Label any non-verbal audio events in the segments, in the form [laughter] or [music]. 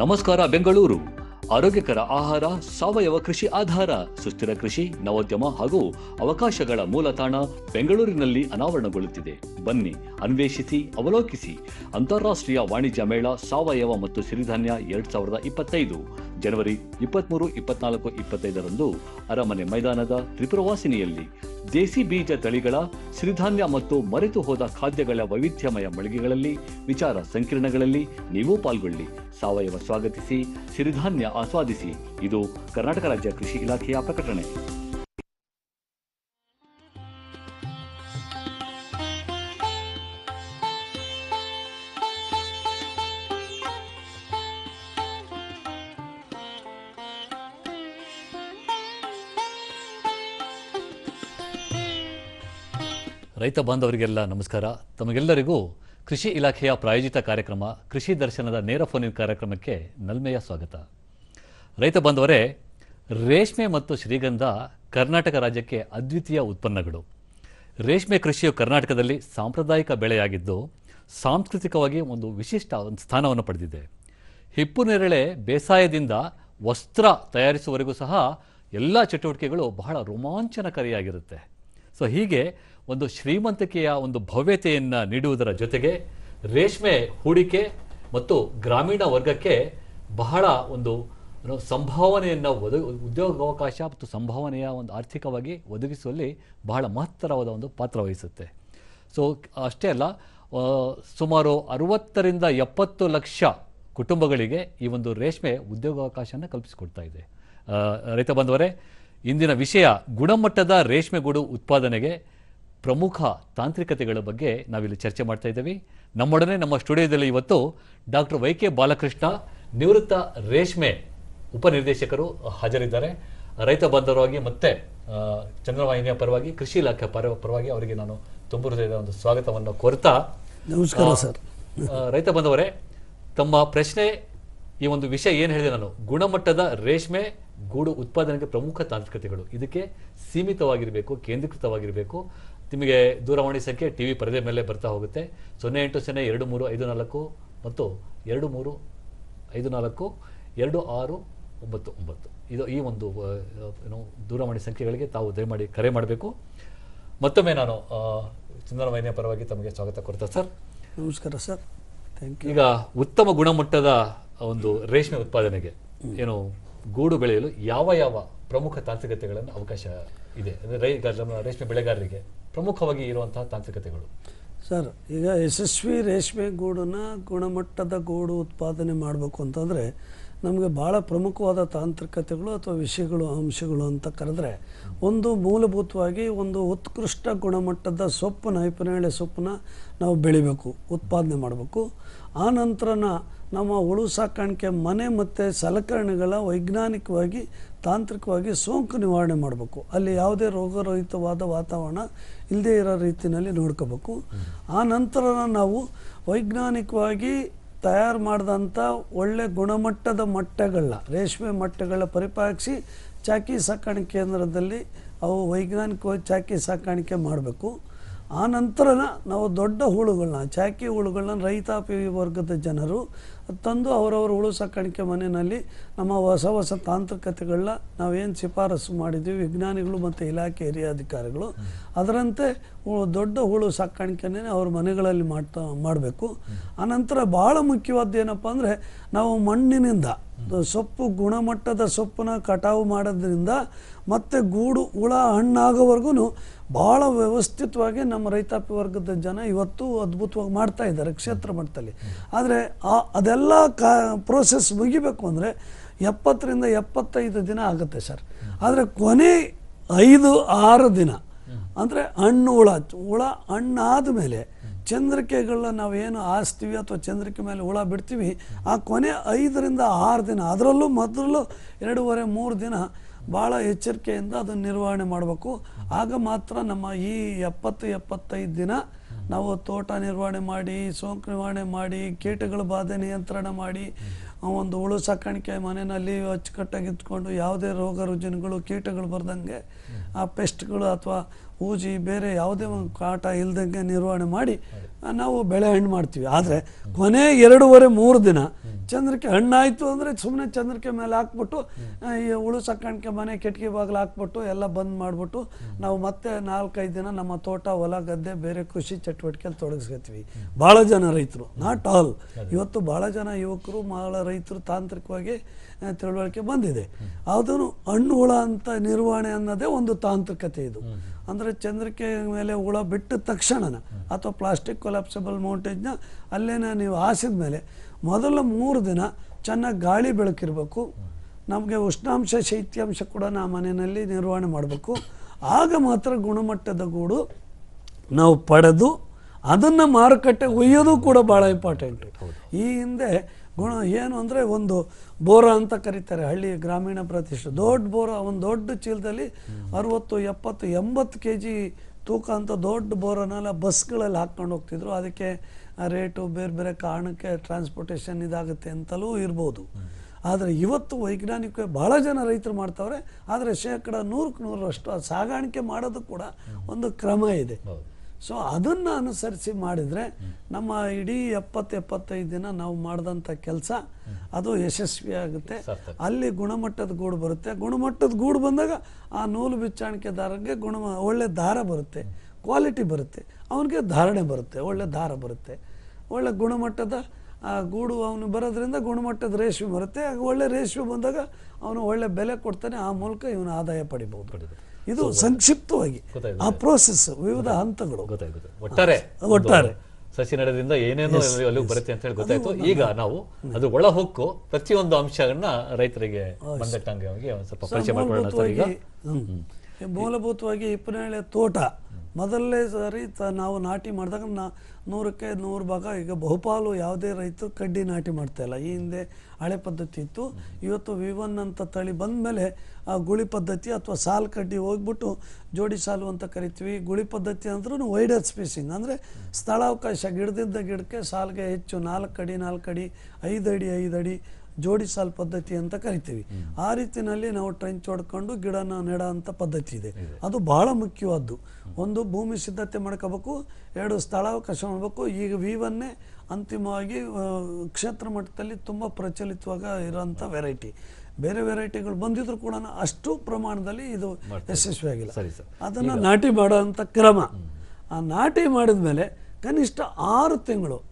ನಮಸ್ಕಾರ ಬೆಂಗಳೂರು. ಆರೋಗ್ಯಕರ ಆಹಾರ, ಸಾವಯವ ಕೃಷಿ ಆಧಾರ, ಸುಸ್ಥಿರ ಕೃಷಿ, ನವೋದ್ಯಮ ಹಾಗೂ ಅವಕಾಶಗಳ ಮೂಲ ತಾಣ ಬೆಂಗಳೂರಿನಲ್ಲಿ ಅನಾವರಣಗೊಳ್ಳುತ್ತಿದೆ. ಬನ್ನಿ, ಅನ್ವೇಷಿಸಿ, ಅವಲೋಕಿಸಿ. ಅಂತಾರಾಷ್ಟ್ರೀಯ ವಾಣಿಜ್ಯ ಮೇಳ, ಸಾವಯವ ಮತ್ತು ಸಿರಿಧಾನ್ಯ ಎರಡ್ ಸಾವಿರದ ಇಪ್ಪತ್ತೈದು. ಜನವರಿ ಇಪ್ಪತ್ಮೂರು, ಇಪ್ಪತ್ನಾಲ್ಕು, ಇಪ್ಪತ್ತೈದರಂದು ಅರಮನೆ ಮೈದಾನದ ತ್ರಿಪುರವಾಸಿನಿಯಲ್ಲಿ ದೇಸಿ ಬೀಜ ತಳಿಗಳ ಸಿರಿಧಾನ್ಯ ಮತ್ತು ಮರೆತು ಹೋದ ಖಾದ್ಯಗಳ ವೈವಿಧ್ಯಮಯ ಮಳಿಗೆಗಳಲ್ಲಿ, ವಿಚಾರ ಸಂಕಿರಣಗಳಲ್ಲಿ ನೀವು ಪಾಲ್ಗೊಳ್ಳಿ. ಸಾವಯವ ಸ್ವಾಗತಿಸಿ, ಸಿರಿಧಾನ್ಯ ಆಸ್ವಾದಿಸಿ. ಇದು ಕರ್ನಾಟಕ ರಾಜ್ಯ ಕೃಷಿ ಇಲಾಖೆಯ ಪ್ರಕಟಣೆ. ರೈತ ಬಾಂಧವರಿಗೆಲ್ಲ ನಮಸ್ಕಾರ. ತಮಗೆಲ್ಲರಿಗೂ ಕೃಷಿ ಇಲಾಖೆಯ ಪ್ರಾಯೋಜಿತ ಕಾರ್ಯಕ್ರಮ, ಕೃಷಿ ದರ್ಶನದ ನೇರ ಫೋನಿನ ಕಾರ್ಯಕ್ರಮಕ್ಕೆ ನಲ್ಮೆಯ ಸ್ವಾಗತ. ರೈತ ಬಾಂಧವರೇ, ರೇಷ್ಮೆ ಮತ್ತು ಶ್ರೀಗಂಧ ಕರ್ನಾಟಕ ರಾಜ್ಯಕ್ಕೆ ಅದ್ವಿತೀಯ ಉತ್ಪನ್ನಗಳು. ರೇಷ್ಮೆ ಕೃಷಿಯು ಕರ್ನಾಟಕದಲ್ಲಿ ಸಾಂಪ್ರದಾಯಿಕ ಬೆಳೆಯಾಗಿದ್ದು, ಸಾಂಸ್ಕೃತಿಕವಾಗಿ ಒಂದು ವಿಶಿಷ್ಟ ಸ್ಥಾನವನ್ನು ಪಡೆದಿದೆ. ಹಿಪ್ಪು ನೇರಳೆ ಬೇಸಾಯದಿಂದ ವಸ್ತ್ರ ತಯಾರಿಸುವವರೆಗೂ ಸಹ ಎಲ್ಲ ಚಟುವಟಿಕೆಗಳು ಬಹಳ ರೋಮಾಂಚನಕಾರಿಯಾಗಿರುತ್ತೆ. ಸೊ ಹೀಗೆ ಒಂದು ಶ್ರೀಮಂತಿಕೆಯ ಒಂದು ಭವ್ಯತೆಯನ್ನು ನೀಡುವುದರ ಜೊತೆಗೆ ರೇಷ್ಮೆ ಹೂಡಿಕೆ ಮತ್ತು ಗ್ರಾಮೀಣ ವರ್ಗಕ್ಕೆ ಬಹಳ ಒಂದು ಸಂಭಾವನೆಯನ್ನು ಒದ, ಉದ್ಯೋಗಾವಕಾಶ ಮತ್ತು ಸಂಭಾವನೆಯ ಒಂದು ಆರ್ಥಿಕವಾಗಿ ಒದಗಿಸುವಲ್ಲಿ ಬಹಳ ಮಹತ್ತರವಾದ ಒಂದು ಪಾತ್ರ ವಹಿಸುತ್ತೆ. ಸೊ ಅಷ್ಟೇ ಅಲ್ಲ ಸುಮಾರು ಅರುವತ್ತರಿಂದ ಎಪ್ಪತ್ತು ಲಕ್ಷ ಕುಟುಂಬಗಳಿಗೆ ಈ ಒಂದು ರೇಷ್ಮೆ ಉದ್ಯೋಗಾವಕಾಶನ ಕಲ್ಪಿಸಿಕೊಡ್ತಾ ಇದೆ. ರೈತ ಬಂದವರೇ ಇಂದಿನ ವಿಷಯ ಗುಣಮಟ್ಟದ ರೇಷ್ಮೆಗೂಡು ಉತ್ಪಾದನೆಗೆ ಪ್ರಮುಖ ತಾಂತ್ರಿಕತೆಗಳ ಬಗ್ಗೆ ನಾವಿಲ್ಲಿ ಚರ್ಚೆ ಮಾಡ್ತಾ ಇದ್ದೀವಿ. ನಮ್ಮೊಡನೆ ನಮ್ಮ ಸ್ಟುಡಿಯೋದಲ್ಲಿ ಇವತ್ತು ಡಾಕ್ಟರ್ ವೈ ಕೆ ಬಾಲಕೃಷ್ಣ ನಿವೃತ್ತ ರೇಷ್ಮೆ ಉಪನಿರ್ದೇಶಕರು ಹಾಜರಿದ್ದಾರೆ. ರೈತ ಬಾಂಧವರಾಗಿ ಮತ್ತೆ ಚಂದ್ರವಾಹಿನಿಯ ಪರವಾಗಿ ಕೃಷಿ ಇಲಾಖೆ ಪರ ಪರವಾಗಿ ಅವರಿಗೆ ನಾನು ತುಂಬ ಹೃದಯದ ಒಂದು ಸ್ವಾಗತವನ್ನು ಕೋರ್ತಾ ನಮಸ್ಕಾರ ಸರ್. ರೈತ ಬಂದವರೇ ತಮ್ಮ ಪ್ರಶ್ನೆ ಈ ಒಂದು ವಿಷಯ ಏನು ಹೇಳಿದೆ ನಾನು? ಗುಣಮಟ್ಟದ ರೇಷ್ಮೆ ಗೂಡು ಉತ್ಪಾದನೆಗೆ ಪ್ರಮುಖ ತಾಂತ್ರಿಕತೆಗಳು. ಇದಕ್ಕೆ ಸೀಮಿತವಾಗಿರಬೇಕು ಕೇಂದ್ರೀಕೃತವಾಗಿರಬೇಕು. ನಿಮಗೆ ದೂರವಾಣಿ ಸಂಖ್ಯೆ ಟಿ ವಿ ಪರದೆ ಮೇಲೆ ಬರ್ತಾ ಹೋಗುತ್ತೆ. ಸೊನ್ನೆ ಎಂಟು ಸೊನ್ನೆ ಎರಡು ಮೂರು ಐದು ನಾಲ್ಕು ಮತ್ತು ಎರಡು ಮೂರು ಐದು ನಾಲ್ಕು ಎರಡು ಆರು ಒಂಬತ್ತು ಒಂಬತ್ತು. ಇದು ಈ ಒಂದು ಏನು ದೂರವಾಣಿ ಸಂಖ್ಯೆಗಳಿಗೆ ತಾವು ದಯಮಾಡಿ ಕರೆ ಮಾಡಬೇಕು. ಮತ್ತೊಮ್ಮೆ ನಾನು ಚಂದನವಾಹಿನಿಯ ಪರವಾಗಿ ತಮಗೆ ಸ್ವಾಗತ ಕೊಡ್ತಾ ಸರ್. ನಮಸ್ಕಾರ ಸರ್. ಥ್ಯಾಂಕ್ ಯು ಈಗ ಉತ್ತಮ ಗುಣಮಟ್ಟದ ಒಂದು ರೇಷ್ಮೆ ಉತ್ಪಾದನೆಗೆ ಏನು ಗೂಡು ಬೆಳೆಯಲು ಯಾವ ಯಾವ ಪ್ರಮುಖ ತಾಂತ್ರಿಕತೆಗಳನ್ನು ಅವಕಾಶ ಇದೆ? ಅಂದರೆ ರೈ ರೇಷ್ಮೆ ಬೆಳೆಗಾರರಿಗೆ ಪ್ರಮುಖವಾಗಿ ಇರುವಂತಹ ತಾಂತ್ರಿಕತೆಗಳು. ಸರ್, ಈಗ ಯಶಸ್ವಿ ರೇಷ್ಮೆ ಗೂಡನ್ನ ಗುಣಮಟ್ಟದ ಗೂಡು ಉತ್ಪಾದನೆ ಮಾಡಬೇಕು ಅಂತಂದರೆ ನಮಗೆ ಭಾಳ ಪ್ರಮುಖವಾದ ತಾಂತ್ರಿಕತೆಗಳು ಅಥವಾ ವಿಷಯಗಳು, ಅಂಶಗಳು ಅಂತ ಕರೆದ್ರೆ ಒಂದು ಮೂಲಭೂತವಾಗಿ ಒಂದು ಉತ್ಕೃಷ್ಟ ಗುಣಮಟ್ಟದ ಸೊಪ್ಪು ನೈಪುಣ್ಯ ಸೊಪ್ಪನ್ನ ನಾವು ಬೆಳಿಬೇಕು, ಉತ್ಪಾದನೆ ಮಾಡಬೇಕು. ಆ ನಂತರನ ನಮ್ಮ ಹುಳು ಸಾಕಾಣಿಕೆ, ಮನೆ ಮತ್ತು ಸಲಕರಣೆಗಳ ವೈಜ್ಞಾನಿಕವಾಗಿ, ತಾಂತ್ರಿಕವಾಗಿ ಸೋಂಕು ನಿವಾರಣೆ ಮಾಡಬೇಕು. ಅಲ್ಲಿ ಯಾವುದೇ ರೋಗರಹಿತವಾದ ವಾತಾವರಣ ಇಲ್ಲದೇ ಇರೋ ರೀತಿಯಲ್ಲಿ ನೋಡ್ಕೋಬೇಕು. ಆ ನಂತರ ನಾವು ವೈಜ್ಞಾನಿಕವಾಗಿ ತಯಾರು ಮಾಡಿದಂಥ ಒಳ್ಳೆ ಗುಣಮಟ್ಟದ ಮಟ್ಟಗಳನ್ನ ರೇಷ್ಮೆ ಮೊಟ್ಟೆಗಳ ಪರಿಪಾಕಿಸಿ ಚಾಕಿ ಸಾಕಾಣಿಕೆ ಕೇಂದ್ರದಲ್ಲಿ ಅವು ವೈಜ್ಞಾನಿಕವಾಗಿ ಚಾಕಿ ಸಾಕಾಣಿಕೆ ಮಾಡಬೇಕು. ಆ ನಂತರ ನಾವು ದೊಡ್ಡ ಹುಳುಗಳನ್ನ ಚಾಕಿ ಹುಳುಗಳನ್ನ ರೈತಾಪಿ ವರ್ಗದ ಜನರು ತಂದು ಅವರವರ ಹುಳು ಸಾಕಾಣಿಕೆ ಮನೆಯಲ್ಲಿ ನಮ್ಮ ಹೊಸ ಹೊಸ ತಾಂತ್ರಿಕತೆಗಳನ್ನ ನಾವೇನು ಶಿಫಾರಸು ಮಾಡಿದ್ವಿ, ವಿಜ್ಞಾನಿಗಳು ಮತ್ತು ಇಲಾಖೆ ಹಿರಿಯ ಅಧಿಕಾರಿಗಳು. ಅದರಂತೆ ದೊಡ್ಡ ಹುಳು ಸಾಕಾಣಿಕೆನೇ ಅವ್ರ ಮನೆಗಳಲ್ಲಿ ಮಾಡ್ತಾ, ಮಾಡಬೇಕು. ಆನಂತರ ಭಾಳ ಮುಖ್ಯವಾದ ಏನಪ್ಪ ಅಂದರೆ ನಾವು ಮಣ್ಣಿನಿಂದ ಸೊಪ್ಪು ಗುಣಮಟ್ಟದ ಸೊಪ್ಪನ್ನ ಕಟಾವು ಮಾಡೋದ್ರಿಂದ ಮತ್ತು ಗೂಡು, ಹುಳ ಹಣ್ಣಾಗೋವರೆಗೂ ಭಾಳ ವ್ಯವಸ್ಥಿತವಾಗಿ ನಮ್ಮ ರೈತಾಪಿ ವರ್ಗದ ಜನ ಇವತ್ತು ಅದ್ಭುತವಾಗಿ ಮಾಡ್ತಾ ಇದ್ದಾರೆ ಕ್ಷೇತ್ರ ಮಟ್ಟದಲ್ಲಿ. ಆದರೆ ಆ ಅದೆಲ್ಲ ಕಾ ಪ್ರೋಸೆಸ್ ಮುಗಿಬೇಕು ಅಂದರೆ ಎಪ್ಪತ್ತರಿಂದ ಎಪ್ಪತ್ತೈದು ದಿನ ಆಗುತ್ತೆ ಸರ್. ಆದರೆ ಕೊನೆ ಐದು, ಆರು ದಿನ, ಅಂದರೆ ಹಣ್ಣು ಹುಳ ಹುಳ ಹಣ್ಣಾದ ಮೇಲೆ ಚಂದ್ರಿಕೆಗಳನ್ನ ನಾವೇನು ಆಸ್ತೀವಿ ಅಥವಾ ಚಂದ್ರಿಕೆ ಮೇಲೆ ಹುಳ ಬಿಡ್ತೀವಿ, ಆ ಕೊನೆ ಐದರಿಂದ ಆರು ದಿನ, ಅದರಲ್ಲೂ ಮೊದಲು ಎರಡೂವರೆ, ಮೂರು ದಿನ ಭಾಳ ಎಚ್ಚರಿಕೆಯಿಂದ ಅದನ್ನು ನಿರ್ವಹಣೆ ಮಾಡಬೇಕು. ಆಗ ಮಾತ್ರ ನಮ್ಮ ಈ ಎಪ್ಪತ್ತು, ಎಪ್ಪತ್ತೈದು ದಿನ ನಾವು ತೋಟ ನಿರ್ವಹಣೆ ಮಾಡಿ, ಸೋಂಕು ನಿವಾರಣೆ ಮಾಡಿ, ಕೀಟಗಳ ಬಾಧೆ ನಿಯಂತ್ರಣ ಮಾಡಿ ಒಂದು ಹುಳು ಸಾಕಾಣಿಕೆ ಮನೆಯಲ್ಲಿ ಅಚ್ಚುಕಟ್ಟಾಗಿ ಇದ್ಕೊಂಡು ಯಾವುದೇ ರೋಗ ರುಜಿನಗಳು, ಕೀಟಗಳು ಬರ್ದಂಗೆ ಆ ಪೆಸ್ಟ್ಗಳು ಅಥವಾ ಹೂಜಿ ಬೇರೆ ಯಾವುದೇ ಒಂದು ಕಾಟ ಇಲ್ದಂಗೆ ನಿರ್ವಹಣೆ ಮಾಡಿ ನಾವು ಬೆಳೆ ಹಣ್ಣು ಮಾಡ್ತೀವಿ. ಆದರೆ ಕೊನೆ ಎರಡೂವರೆ ಮೂರು ದಿನ ಚಂದ್ರಕ್ಕೆ ಹಣ್ಣಾಯಿತು ಅಂದರೆ ಸುಮ್ಮನೆ ಚಂದ್ರಕ್ಕೆ ಮೇಲೆ ಹಾಕ್ಬಿಟ್ಟು ಈ ಹುಳು ಸಾಕಾಣಿಕೆ ಮನೆ ಕಿಟಕಿ ಬಾಗಿಲು ಹಾಕ್ಬಿಟ್ಟು ಎಲ್ಲ ಬಂದ್ ಮಾಡಿಬಿಟ್ಟು ನಾವು ಮತ್ತೆ ನಾಲ್ಕೈದು ದಿನ ನಮ್ಮ ತೋಟ ಹೊಲ ಗದ್ದೆ ಬೇರೆ ಕೃಷಿ ಚಟುವಟಿಕೆಯಲ್ಲಿ ತೊಡಗಿಸ್ಕೊತೀವಿ. ಭಾಳ ಜನ ರೈತರು ನಾಟ್ ಆಲ್. ಇವತ್ತು ಭಾಳ ಜನ ಯುವಕರು ಭಾಳ ರೈತರು ತಾಂತ್ರಿಕವಾಗಿ ತಿಳುವಳಿಕೆ ಬಂದಿದೆ. ಅದನ್ನು ಹಣ್ಣು ಹುಳ ಅಂತ ನಿರ್ವಹಣೆ ಅನ್ನೋದೇ ಒಂದು ತಾಂತ್ರಿಕತೆ ಇದು. ಅಂದರೆ ಚಂದ್ರಿಕೆ ಮೇಲೆ ಹುಳ ಬಿಟ್ಟ ತಕ್ಷಣನ ಅಥವಾ ಪ್ಲಾಸ್ಟಿಕ್ ಕೊಲಾಪ್ಸಬಲ್ ಮೌಂಟೇಜ್ನ ಅಲ್ಲೇನ ನೀವು ಹಾಸಿದ ಮೇಲೆ ಮೊದಲ ಮೂರು ದಿನ ಚೆನ್ನಾಗಿ ಗಾಳಿ ಬೆಳಕಿರಬೇಕು. ನಮಗೆ ಉಷ್ಣಾಂಶ ಶೈತ್ಯಾಂಶ ಕೂಡ ನಾ ಮನೆಯಲ್ಲಿ ನಿರ್ವಹಣೆ ಮಾಡಬೇಕು. ಆಗ ಮಾತ್ರ ಗುಣಮಟ್ಟದ ಗೂಡು ನಾವು ಪಡೆದು ಅದನ್ನು ಮಾರುಕಟ್ಟೆಗೆ ಒಯ್ಯೋದು ಕೂಡ ಭಾಳ ಇಂಪಾರ್ಟೆಂಟು. ಈ ಹಿಂದೆ ಗುಣ ಏನು ಅಂದರೆ ಒಂದು ಬೋರ ಅಂತ ಕರೀತಾರೆ ಹಳ್ಳಿ ಗ್ರಾಮೀಣ ಪ್ರದೇಶ. ದೊಡ್ಡ ಬೋರ, ಒಂದು ದೊಡ್ಡ ಚೀಲದಲ್ಲಿ ಅರುವತ್ತು, ಎಪ್ಪತ್ತು, ಎಂಬತ್ತು ಕೆ ಜಿ ತೂಕ ಅಂತ ದೊಡ್ಡ ಬೋರನ್ನೆಲ್ಲ ಬಸ್ಗಳಲ್ಲಿ ಹಾಕ್ಕೊಂಡು ಹೋಗ್ತಿದ್ರು. ಅದಕ್ಕೆ ರೇಟು ಬೇರೆ ಬೇರೆ ಕಾರಣಕ್ಕೆ ಟ್ರಾನ್ಸ್ಪೋರ್ಟೇಷನ್ ಇದಾಗುತ್ತೆ ಅಂತಲೂ ಇರ್ಬೋದು. ಆದರೆ ಇವತ್ತು ವೈಜ್ಞಾನಿಕ ಭಾಳ ಜನ ರೈತರು ಮಾಡ್ತಾವ್ರೆ, ಆದರೆ ಶೇಕಡ ನೂರಕ್ಕೆ ನೂರರಷ್ಟು ಸಾಗಾಣಿಕೆ ಮಾಡೋದು ಕೂಡ ಒಂದು ಕ್ರಮ ಇದೆ. ಸೊ ಅದನ್ನು ಅನುಸರಿಸಿ ಮಾಡಿದರೆ ನಮ್ಮ ಇಡೀ ಎಪ್ಪತ್ತು ಎಪ್ಪತ್ತೈದು ದಿನ ನಾವು ಮಾಡಿದಂಥ ಕೆಲಸ ಅದು ಯಶಸ್ವಿ ಆಗುತ್ತೆ. ಅಲ್ಲಿ ಗುಣಮಟ್ಟದ ಗೂಡು ಬರುತ್ತೆ. ಗುಣಮಟ್ಟದ ಗೂಡು ಬಂದಾಗ ಆ ನೂಲು ಬಿಚ್ಚಾಣಿಕೆದಾರರಿಗೆ ಗುಣ ಒಳ್ಳೆ ದಾರ ಬರುತ್ತೆ. ಕ್ವಾಲಿಟಿ ಬರುತ್ತೆ. ಅವನಿಗೆ ಧಾರಣೆ ಬರುತ್ತೆ. ಒಳ್ಳೆ ದಾರ ಬರುತ್ತೆ. ಒಳ್ಳೆ ಗುಣಮಟ್ಟದ ಆ ಗೂಡು ಅವನು ಬರೋದ್ರಿಂದ ಗುಣಮಟ್ಟದ ರೇಷ್ಮೆ ಬರುತ್ತೆ. ಒಳ್ಳೆ ರೇಷ್ಮೆ ಬಂದಾಗ ಅವನು ಒಳ್ಳೆ ಬೆಲೆ ಕೊಡ್ತಾನೆ. ಆ ಮೂಲಕ ಇವನು ಆದಾಯ ಪಡಿಬಹುದು. ಪಡಿಬೋದು. ಇದು ಸಂಕ್ಷಿಪ್ತವಾಗಿ. ಆ ಪ್ರೋಸೆಸ್ ವಿವಿಧ ಹಂತಗಳು. ಗೊತ್ತಾಯ್ತು ಒಟ್ಟಾರೆ ಒಟ್ಟಾರೆ. ಸಸಿ ನಡೆದ್ರಿಂದ ಏನೇನು ಅಲ್ಲಿಗೆ ಬರುತ್ತೆ ಅಂತ ಹೇಳಿ ಗೊತ್ತಾಯ್ತು. ಈಗ ನಾವು ಅದು ಒಳ ಹೊಕ್ಕು ಪ್ರತಿಯೊಂದು ಅಂಶಗಳನ್ನ ರೈತರಿಗೆ ಬಂದಟ್ಟಂಗೆ ಸ್ವಲ್ಪ ಪರಿಚಯ ಮಾಡ್ಕೊಳ್ಳೋಣ ಮೂಲಭೂತವಾಗಿ ಹಿಪ್ಪನೇಳೆ ತೋಟ ಮೊದಲನೇ ಸಾರಿ ತ- ನಾವು ನಾಟಿ ಮಾಡಿದಾಗ ನಾ ನೂರಕ್ಕೆ ನೂರು ಭಾಗ ಈಗ ಬಹುಪಾಲು ಯಾವುದೇ ರೈತರು ಕಡ್ಡಿ ನಾಟಿ ಮಾಡ್ತಾ ಇಲ್ಲ. ಈ ಹಿಂದೆ ಹಳೆ ಪದ್ಧತಿ ಇತ್ತು. ಇವತ್ತು ವಿ ಒನ್ ಅಂತ ತಳಿ ಬಂದಮೇಲೆ ಆ ಗುಳಿ ಪದ್ಧತಿ ಅಥವಾ ಸಾಲು ಕಡ್ಡಿ ಹೋಗ್ಬಿಟ್ಟು ಜೋಡಿ ಸಾಲು ಅಂತ ಕರಿತೀವಿ. ಗುಳಿ ಪದ್ಧತಿ ಅಂದ್ರೂ ವೈಡರ್ ಸ್ಪೇಸಿಂಗ್ ಅಂದರೆ ಸ್ಥಳಾವಕಾಶ ಗಿಡದಿಂದ ಗಿಡಕ್ಕೆ ಸಾಲಿಗೆ ಹೆಚ್ಚು ನಾಲ್ಕು ಅಡಿ ನಾಲ್ಕು ಅಡಿ, ಐದು ಅಡಿ ಐದು ಅಡಿ ಜೋಡಿ ಸಾಲ್ ಪದ್ಧತಿ ಅಂತ ಕರಿತೀವಿ. ಆ ರೀತಿನಲ್ಲಿ ನಾವು ಟ್ರೆಂಚ್ ಹೊಡ್ಕೊಂಡು ಗಿಡನ ನೆಡ ಅಂತ ಪದ್ಧತಿ ಇದೆ. ಅದು ಬಹಳ ಮುಖ್ಯವಾದ್ದು. ಒಂದು ಭೂಮಿ ಸಿದ್ಧತೆ ಮಾಡ್ಕೋಬೇಕು ಎರಡು ಸ್ಥಳಾವಕಾಶ ಮಾಡಬೇಕು. ಈಗ ವಿವನ್ನೇ ಅಂತಿಮವಾಗಿ ಕ್ಷೇತ್ರ ಮಟ್ಟದಲ್ಲಿ ತುಂಬ ಪ್ರಚಲಿತವಾಗ ಇರೋಂಥ ವೆರೈಟಿ ಬೇರೆ ವೆರೈಟಿಗಳು ಬಂದಿದ್ರು ಕೂಡ ಅಷ್ಟು ಪ್ರಮಾಣದಲ್ಲಿ ಇದು ಯಶಸ್ವಿಯಾಗಿಲ್ಲ. ಸರಿ ಸರ್. ಅದನ್ನು ನಾಟಿ ಮಾಡುವಂತ ಕ್ರಮ. ಆ ನಾಟಿ ಮಾಡಿದ ಮೇಲೆ ಕನಿಷ್ಠ ಆರು ತಿಂಗಳು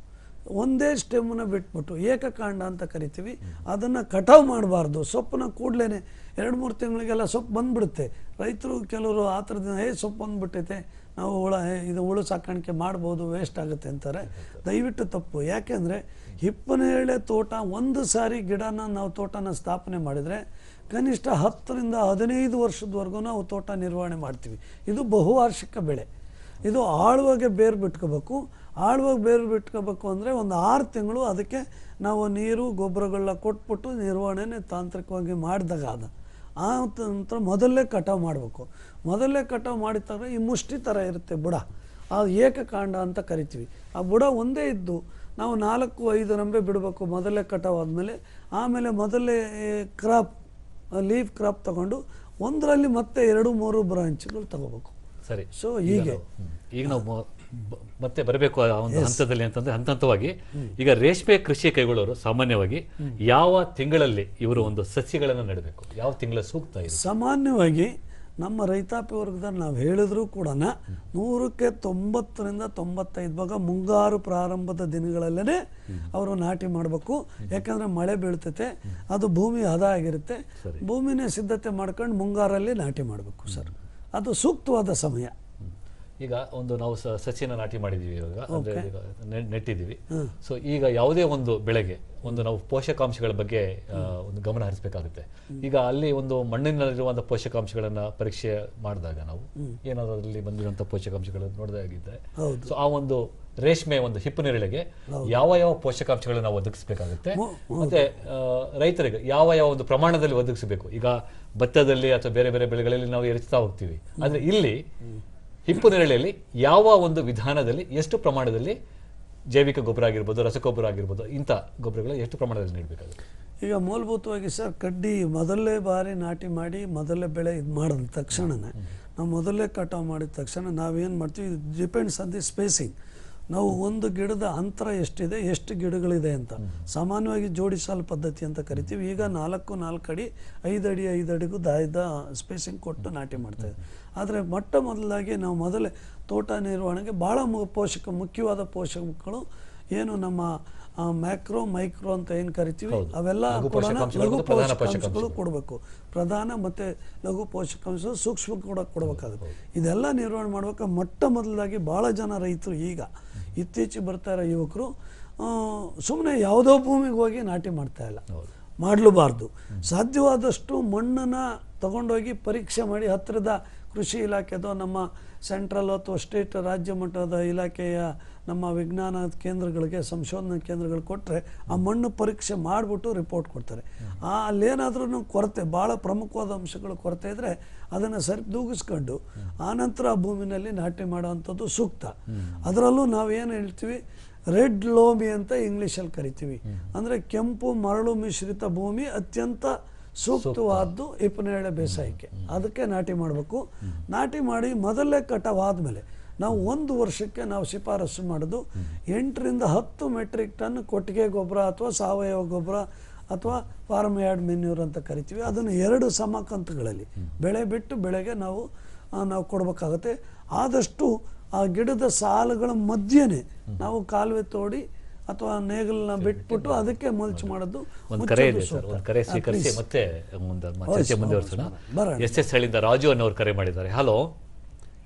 ಒಂದೇ ಸ್ಟೆಮ್ನ ಬಿಟ್ಬಿಟ್ಟು ಏಕಕಾಂಡ ಅಂತ ಕರಿತೀವಿ. ಅದನ್ನು ಕಟಾವು ಮಾಡಬಾರ್ದು. ಸೊಪ್ಪನ್ನ ಕೂಡಲೇ ಎರಡು ಮೂರು ತಿಂಗಳಿಗೆಲ್ಲ ಸೊಪ್ಪು ಬಂದ್ಬಿಡುತ್ತೆ. ರೈತರು ಕೆಲವರು ಆ ಥರದಿಂದ ಏ ಸೊಪ್ಪು ಬಂದ್ಬಿಟ್ಟೈತೆ. ನಾವು ಹುಳ ಇದು ಹುಳು ಸಾಕಾಣಿಕೆ ಮಾಡ್ಬೋದು ವೇಸ್ಟ್ ಆಗುತ್ತೆ ಅಂತಾರೆ. ದಯವಿಟ್ಟು ತಪ್ಪು. ಯಾಕೆಂದರೆ ಹಿಪ್ಪನೇಳೆ ತೋಟ ಒಂದು ಸಾರಿ ಗಿಡನ ನಾವು ತೋಟನ ಸ್ಥಾಪನೆ ಮಾಡಿದರೆ ಕನಿಷ್ಠ ಹತ್ತರಿಂದ ಹದಿನೈದು ವರ್ಷದವರೆಗೂ ನಾವು ತೋಟ ನಿರ್ವಹಣೆ ಮಾಡ್ತೀವಿ. ಇದು ಬಹುವಾರ್ಷಿಕ ಬೆಳೆ. ಇದು ಆಳವಾಗಿ ಬೇರು ಬಿಟ್ಕೋಬೇಕು. ಆಳವಾಗಿ ಬೇರು ಬಿಟ್ಕೋಬೇಕು ಅಂದರೆ ಒಂದು ಆರು ತಿಂಗಳು ಅದಕ್ಕೆ ನಾವು ನೀರು ಗೊಬ್ಬರಗಳನ್ನ ಕೊಟ್ಬಿಟ್ಟು ನಿರ್ವಹಣೆನೇ ತಾಂತ್ರಿಕವಾಗಿ ಮಾಡಿದಾಗ ಅದು. ಆ ನಂತರ ಮೊದಲೇ ಕಟಾವು ಮಾಡಬೇಕು. ಮೊದಲೇ ಕಟಾವು ಮಾಡಿದ ತಕ್ಷಣ ಈ ಮುಷ್ಟಿ ಥರ ಇರುತ್ತೆ ಬುಡ. ಆ ಏಕಕಾಂಡ ಅಂತ ಕರಿತೀವಿ. ಆ ಬುಡ ಒಂದೇ ಇದ್ದು ನಾವು ನಾಲ್ಕು ಐದು ನಂಬೆ ಬಿಡಬೇಕು ಮೊದಲೇ ಕಟಾವು ಆದಮೇಲೆ. ಆಮೇಲೆ ಮೊದಲೇ ಕ್ರಾಪ್ ಲೀಫ್ ಕ್ರಾಪ್ ತಗೊಂಡು ಒಂದರಲ್ಲಿ ಮತ್ತೆ ಎರಡು ಮೂರು ಬ್ರಾಂಚ್ಗಳು ತಗೋಬೇಕು. ಸರಿ. ಸೊ ಹೀಗೆ. ಈಗ ನಾವು ಮತ್ತೆ ಬರಬೇಕು ಆ ಒಂದು ಹಂತದಲ್ಲಿ ಅಂತಂದ್ರೆ ಹಂತ ಹಂತವಾಗಿ ಈಗ ರೇಷ್ಮೆ ಕೃಷಿ ಕೈಗೊಳ್ಳೋರು ಸಾಮಾನ್ಯವಾಗಿ ಯಾವ ತಿಂಗಳಲ್ಲಿ ಇವರು ಒಂದು ಸಸಿಗಳನ್ನು ನೆಡಬೇಕು? ಯಾವ ತಿಂಗಳ ಸೂಕ್ತ ಇದೆ ಸಾಮಾನ್ಯವಾಗಿ ನಮ್ಮ ರೈತಾಪಿ ವರ್ಗದಲ್ಲಿ ನಾವು ಹೇಳಿದ್ರೂ ಕೂಡ ನೂರಕ್ಕೆ ತೊಂಬತ್ತರಿಂದ ತೊಂಬತ್ತೈದು ಭಾಗ ಮುಂಗಾರು ಪ್ರಾರಂಭದ ದಿನಗಳಲ್ಲೇ ಅವರು ನಾಟಿ ಮಾಡಬೇಕು. ಯಾಕಂದರೆ ಮಳೆ ಬೀಳ್ತೈತೆ ಅದು ಭೂಮಿ ಹದ ಆಗಿರುತ್ತೆ. ಭೂಮಿನೇ ಸಿದ್ಧತೆ ಮಾಡ್ಕೊಂಡು ಮುಂಗಾರಲ್ಲಿ ನಾಟಿ ಮಾಡಬೇಕು ಸರ್. ಅದು ಸೂಕ್ತವಾದ ಸಮಯ. ಈಗ ಒಂದು ನಾವು ಸಸ್ಯನ ನಾಟಿ ಮಾಡಿದೀವಿ ಇವಾಗ ಅಂದ್ರೆ ನೆಟ್ಟಿದ್ದೀವಿ. ಸೊ ಈಗ ಯಾವುದೇ ಒಂದು ಬೆಳೆಗೆ ಒಂದು ನಾವು ಪೋಷಕಾಂಶಗಳ ಬಗ್ಗೆ ಒಂದು ಗಮನ ಹರಿಸಬೇಕಾಗುತ್ತೆ. ಈಗ ಅಲ್ಲಿ ಒಂದು ಮಣ್ಣಿನಲ್ಲಿರುವಂತಹ ಪೋಷಕಾಂಶಗಳನ್ನ ಪರೀಕ್ಷೆ ಮಾಡಿದಾಗ ನಾವು ಏನಾದ್ರು ಅದರಲ್ಲಿ ಬಂದಿರುವಂತಹ ಪೋಷಕಾಂಶಗಳನ್ನು ನೋಡಿದಾಗಿದ್ದರೆ ಹೌದು. ಸೊ ಆ ಒಂದು ರೇಷ್ಮೆ ಒಂದು ಹಿಪ್ಪು ನೇರಳೆಗೆ ಯಾವ ಯಾವ ಪೋಷಕಾಂಶಗಳನ್ನು ನಾವು ಒದಗಿಸಬೇಕಾಗುತ್ತೆ? ಮತ್ತೆ ರೈತರಿಗೆ ಯಾವ ಯಾವ ಒಂದು ಪ್ರಮಾಣದಲ್ಲಿ ಒದಗಿಸಬೇಕು? ಈಗ ಭತ್ತದಲ್ಲಿ ಅಥವಾ ಬೇರೆ ಬೇರೆ ಬೆಳೆಗಳಲ್ಲಿ ನಾವು ಎರಚ್ತಾ ಹೋಗ್ತೀವಿ. ಆದ್ರೆ ಇಲ್ಲಿ ಹಿಪ್ಪು ನೆರಳೆಯಲ್ಲಿ ಯಾವ ಒಂದು ವಿಧಾನದಲ್ಲಿ ಎಷ್ಟು ಪ್ರಮಾಣದಲ್ಲಿ ಜೈವಿಕ ಗೊಬ್ಬರ ಆಗಿರ್ಬೋದು ರಸಗೊಬ್ಬರ ಆಗಿರ್ಬೋದು ಇಂಥ ಗೊಬ್ಬರಗಳು ಎಷ್ಟು ಪ್ರಮಾಣದಲ್ಲಿ ನೀಡಬೇಕಾಗುತ್ತೆ? ಈಗ ಮೂಲಭೂತವಾಗಿ ಸರ್ ಕಡ್ಡಿ ಮೊದಲನೇ ಬಾರಿ ನಾಟಿ ಮಾಡಿ ಮೊದಲನೇ ಬೆಳೆ ಇದು ಮಾಡಿದ ತಕ್ಷಣನೇ ನಾವು ಮೊದಲೇ ಕಟಾವು ಮಾಡಿದ ತಕ್ಷಣ ನಾವೇನು ಮಾಡ್ತೀವಿ ಡಿಪೆಂಡ್ಸ್ ಆನ್ ದಿ ಸ್ಪೇಸಿಂಗ್ ನಾವು ಒಂದು ಗಿಡದ ಅಂತರ ಎಷ್ಟಿದೆ ಎಷ್ಟು ಗಿಡಗಳಿದೆ ಅಂತ. ಸಾಮಾನ್ಯವಾಗಿ ಜೋಡಿಸಾಲ್ ಪದ್ಧತಿ ಅಂತ ಕರಿತೀವಿ. ಈಗ ನಾಲ್ಕು ನಾಲ್ಕು ಅಡಿ ಐದು ಅಡಿ ಐದು ಅಡಿಗೂ ದಾಯ್ದ ಸ್ಪೇಸಿಂಗ್ ಕೊಟ್ಟು ನಾಟಿ ಮಾಡ್ತೇವೆ ಆದರೆ ಮೊಟ್ಟ ಮೊದಲಾಗಿ ನಾವು ಮೊದಲೇ ತೋಟ ನಿರ್ವಹಣೆಗೆ ಭಾಳ ಮು ಪೋಷಕ ಮುಖ್ಯವಾದ ಪೋಷಕಗಳು ಏನು ನಮ್ಮ ಮ್ಯಾಕ್ರೋ ಮೈಕ್ರೋ ಅಂತ ಏನು ಕರಿತೀವಿ ಅವೆಲ್ಲ ಲಘು ಕೂಡ ಲಘು ಪೋಷಕಾಂಶಗಳು ಕೊಡಬೇಕು. ಪ್ರಧಾನ ಮತ್ತು ಲಘು ಪೋಷಕಾಂಶ ಸೂಕ್ಷ್ಮ ಕೂಡ ಕೊಡಬೇಕಾಗುತ್ತೆ. ಇದೆಲ್ಲ ನಿರ್ವಹಣೆ ಮಾಡಬೇಕು ಮೊಟ್ಟ ಮೊದಲಾಗಿ ಭಾಳ ಜನ ರೈತರು ಈಗ ಇತ್ತೀಚೆಗೆ ಬರ್ತಾ ಇರೋ ಯುವಕರು ಸುಮ್ಮನೆ ಯಾವುದೋ ಭೂಮಿಗೆ ಹೋಗಿ ನಾಟಿ ಮಾಡ್ತಾ ಇಲ್ಲ. ಮಾಡಲೂಬಾರ್ದು. ಸಾಧ್ಯವಾದಷ್ಟು ಮಣ್ಣನ್ನು ತಗೊಂಡೋಗಿ ಪರೀಕ್ಷೆ ಮಾಡಿ ಹತ್ತಿರದ ಕೃಷಿ ಇಲಾಖೆ ಅಥವಾ ನಮ್ಮ ಸೆಂಟ್ರಲ್ ಅಥವಾ ಸ್ಟೇಟ್ ರಾಜ್ಯ ಮಟ್ಟದ ಇಲಾಖೆಯ ನಮ್ಮ ವಿಜ್ಞಾನ ಕೇಂದ್ರಗಳಿಗೆ ಸಂಶೋಧನಾ ಕೇಂದ್ರಗಳು ಕೊಟ್ಟರೆ ಆ ಮಣ್ಣು ಪರೀಕ್ಷೆ ಮಾಡಿಬಿಟ್ಟು ರಿಪೋರ್ಟ್ ಕೊಡ್ತಾರೆ. ಆ ಅಲ್ಲೇನಾದ್ರೂ ಕೊರತೆ ಭಾಳ ಪ್ರಮುಖವಾದ ಅಂಶಗಳು ಕೊರತೆ ಇದ್ದರೆ ಅದನ್ನು ಸರಿದೂಗಿಸ್ಕೊಂಡು ಆನಂತರ ಆ ಭೂಮಿನಲ್ಲಿ ನಾಟಿ ಮಾಡುವಂಥದ್ದು ಸೂಕ್ತ. ಅದರಲ್ಲೂ ನಾವೇನು ಹೇಳ್ತೀವಿ? ರೆಡ್ ಲೋಮಿ ಅಂತ ಇಂಗ್ಲೀಷಲ್ಲಿ ಕರಿತೀವಿ. ಅಂದರೆ ಕೆಂಪು ಮರಳು ಮಿಶ್ರಿತ ಭೂಮಿ ಅತ್ಯಂತ ಸೂಕ್ತವಾದ್ದು ಇಪ್ಪನೇಳೆ ಬೇಸಾಯಕ್ಕೆ. ಅದಕ್ಕೆ ನಾಟಿ ಮಾಡಬೇಕು. ನಾಟಿ ಮಾಡಿ ಮೊದಲೇ ಕಟಾವಾದ ಮೇಲೆ ನಾವು ಒಂದು ವರ್ಷಕ್ಕೆ ನಾವು ಶಿಫಾರಸು ಮಾಡೋದು ಎಂಟರಿಂದ ಹತ್ತು ಮೆಟ್ರಿಕ್ ಟನ್ ಕೊಟ್ಟಿಗೆ ಗೊಬ್ಬರ ಅಥವಾ ಸಾವಯವ ಗೊಬ್ಬರ ಅಥವಾ ಫಾರ್ಮ್ ಯಾರ್ಡ್ ಮೆನ್ಯೂರ್ ಅಂತ ಕರಿತೀವಿ. ಅದನ್ನು ಎರಡು ಸಮ ಕಂತುಗಳಲ್ಲಿ ಬೆಳೆ ಬಿಟ್ಟು ಬೆಳೆಗೆ ನಾವು ನಾವು ಕೊಡಬೇಕಾಗತ್ತೆ. ಆದಷ್ಟು ಆ ಗಿಡದ ಸಾಲುಗಳ ಮಧ್ಯೆನೇ ನಾವು ಕಾಲುವೆ ತೋಡಿ ಅಥವಾ ನೇಗಲನ್ನ ಬಿಟ್ಬಿಟ್ಟು ಅದಕ್ಕೆ ಮಲ್ಚ್ ಮಾಡೋದು ಒಂದು ಕರೆ ಇದೆ ಸರ್ ಸೂಕ್ತ. ಒಂದು ಕರೆ ಆ, ಸ್ವೀಕರಿಸಿ ಮತ್ತೆ ಮುಂದೆ ಮ- ಅವಶ್ಯ, ಚರ್ಚೆ ಮುಂದುವರಿಸೋಣ. ಎಸ್ ಎಸ್ ಹೇಳಿದ್ದ ರಾಜು ಅನ್ನೋರು ಕರೆ ಮಾಡಿದ್ದಾರೆ. ಹಲೋ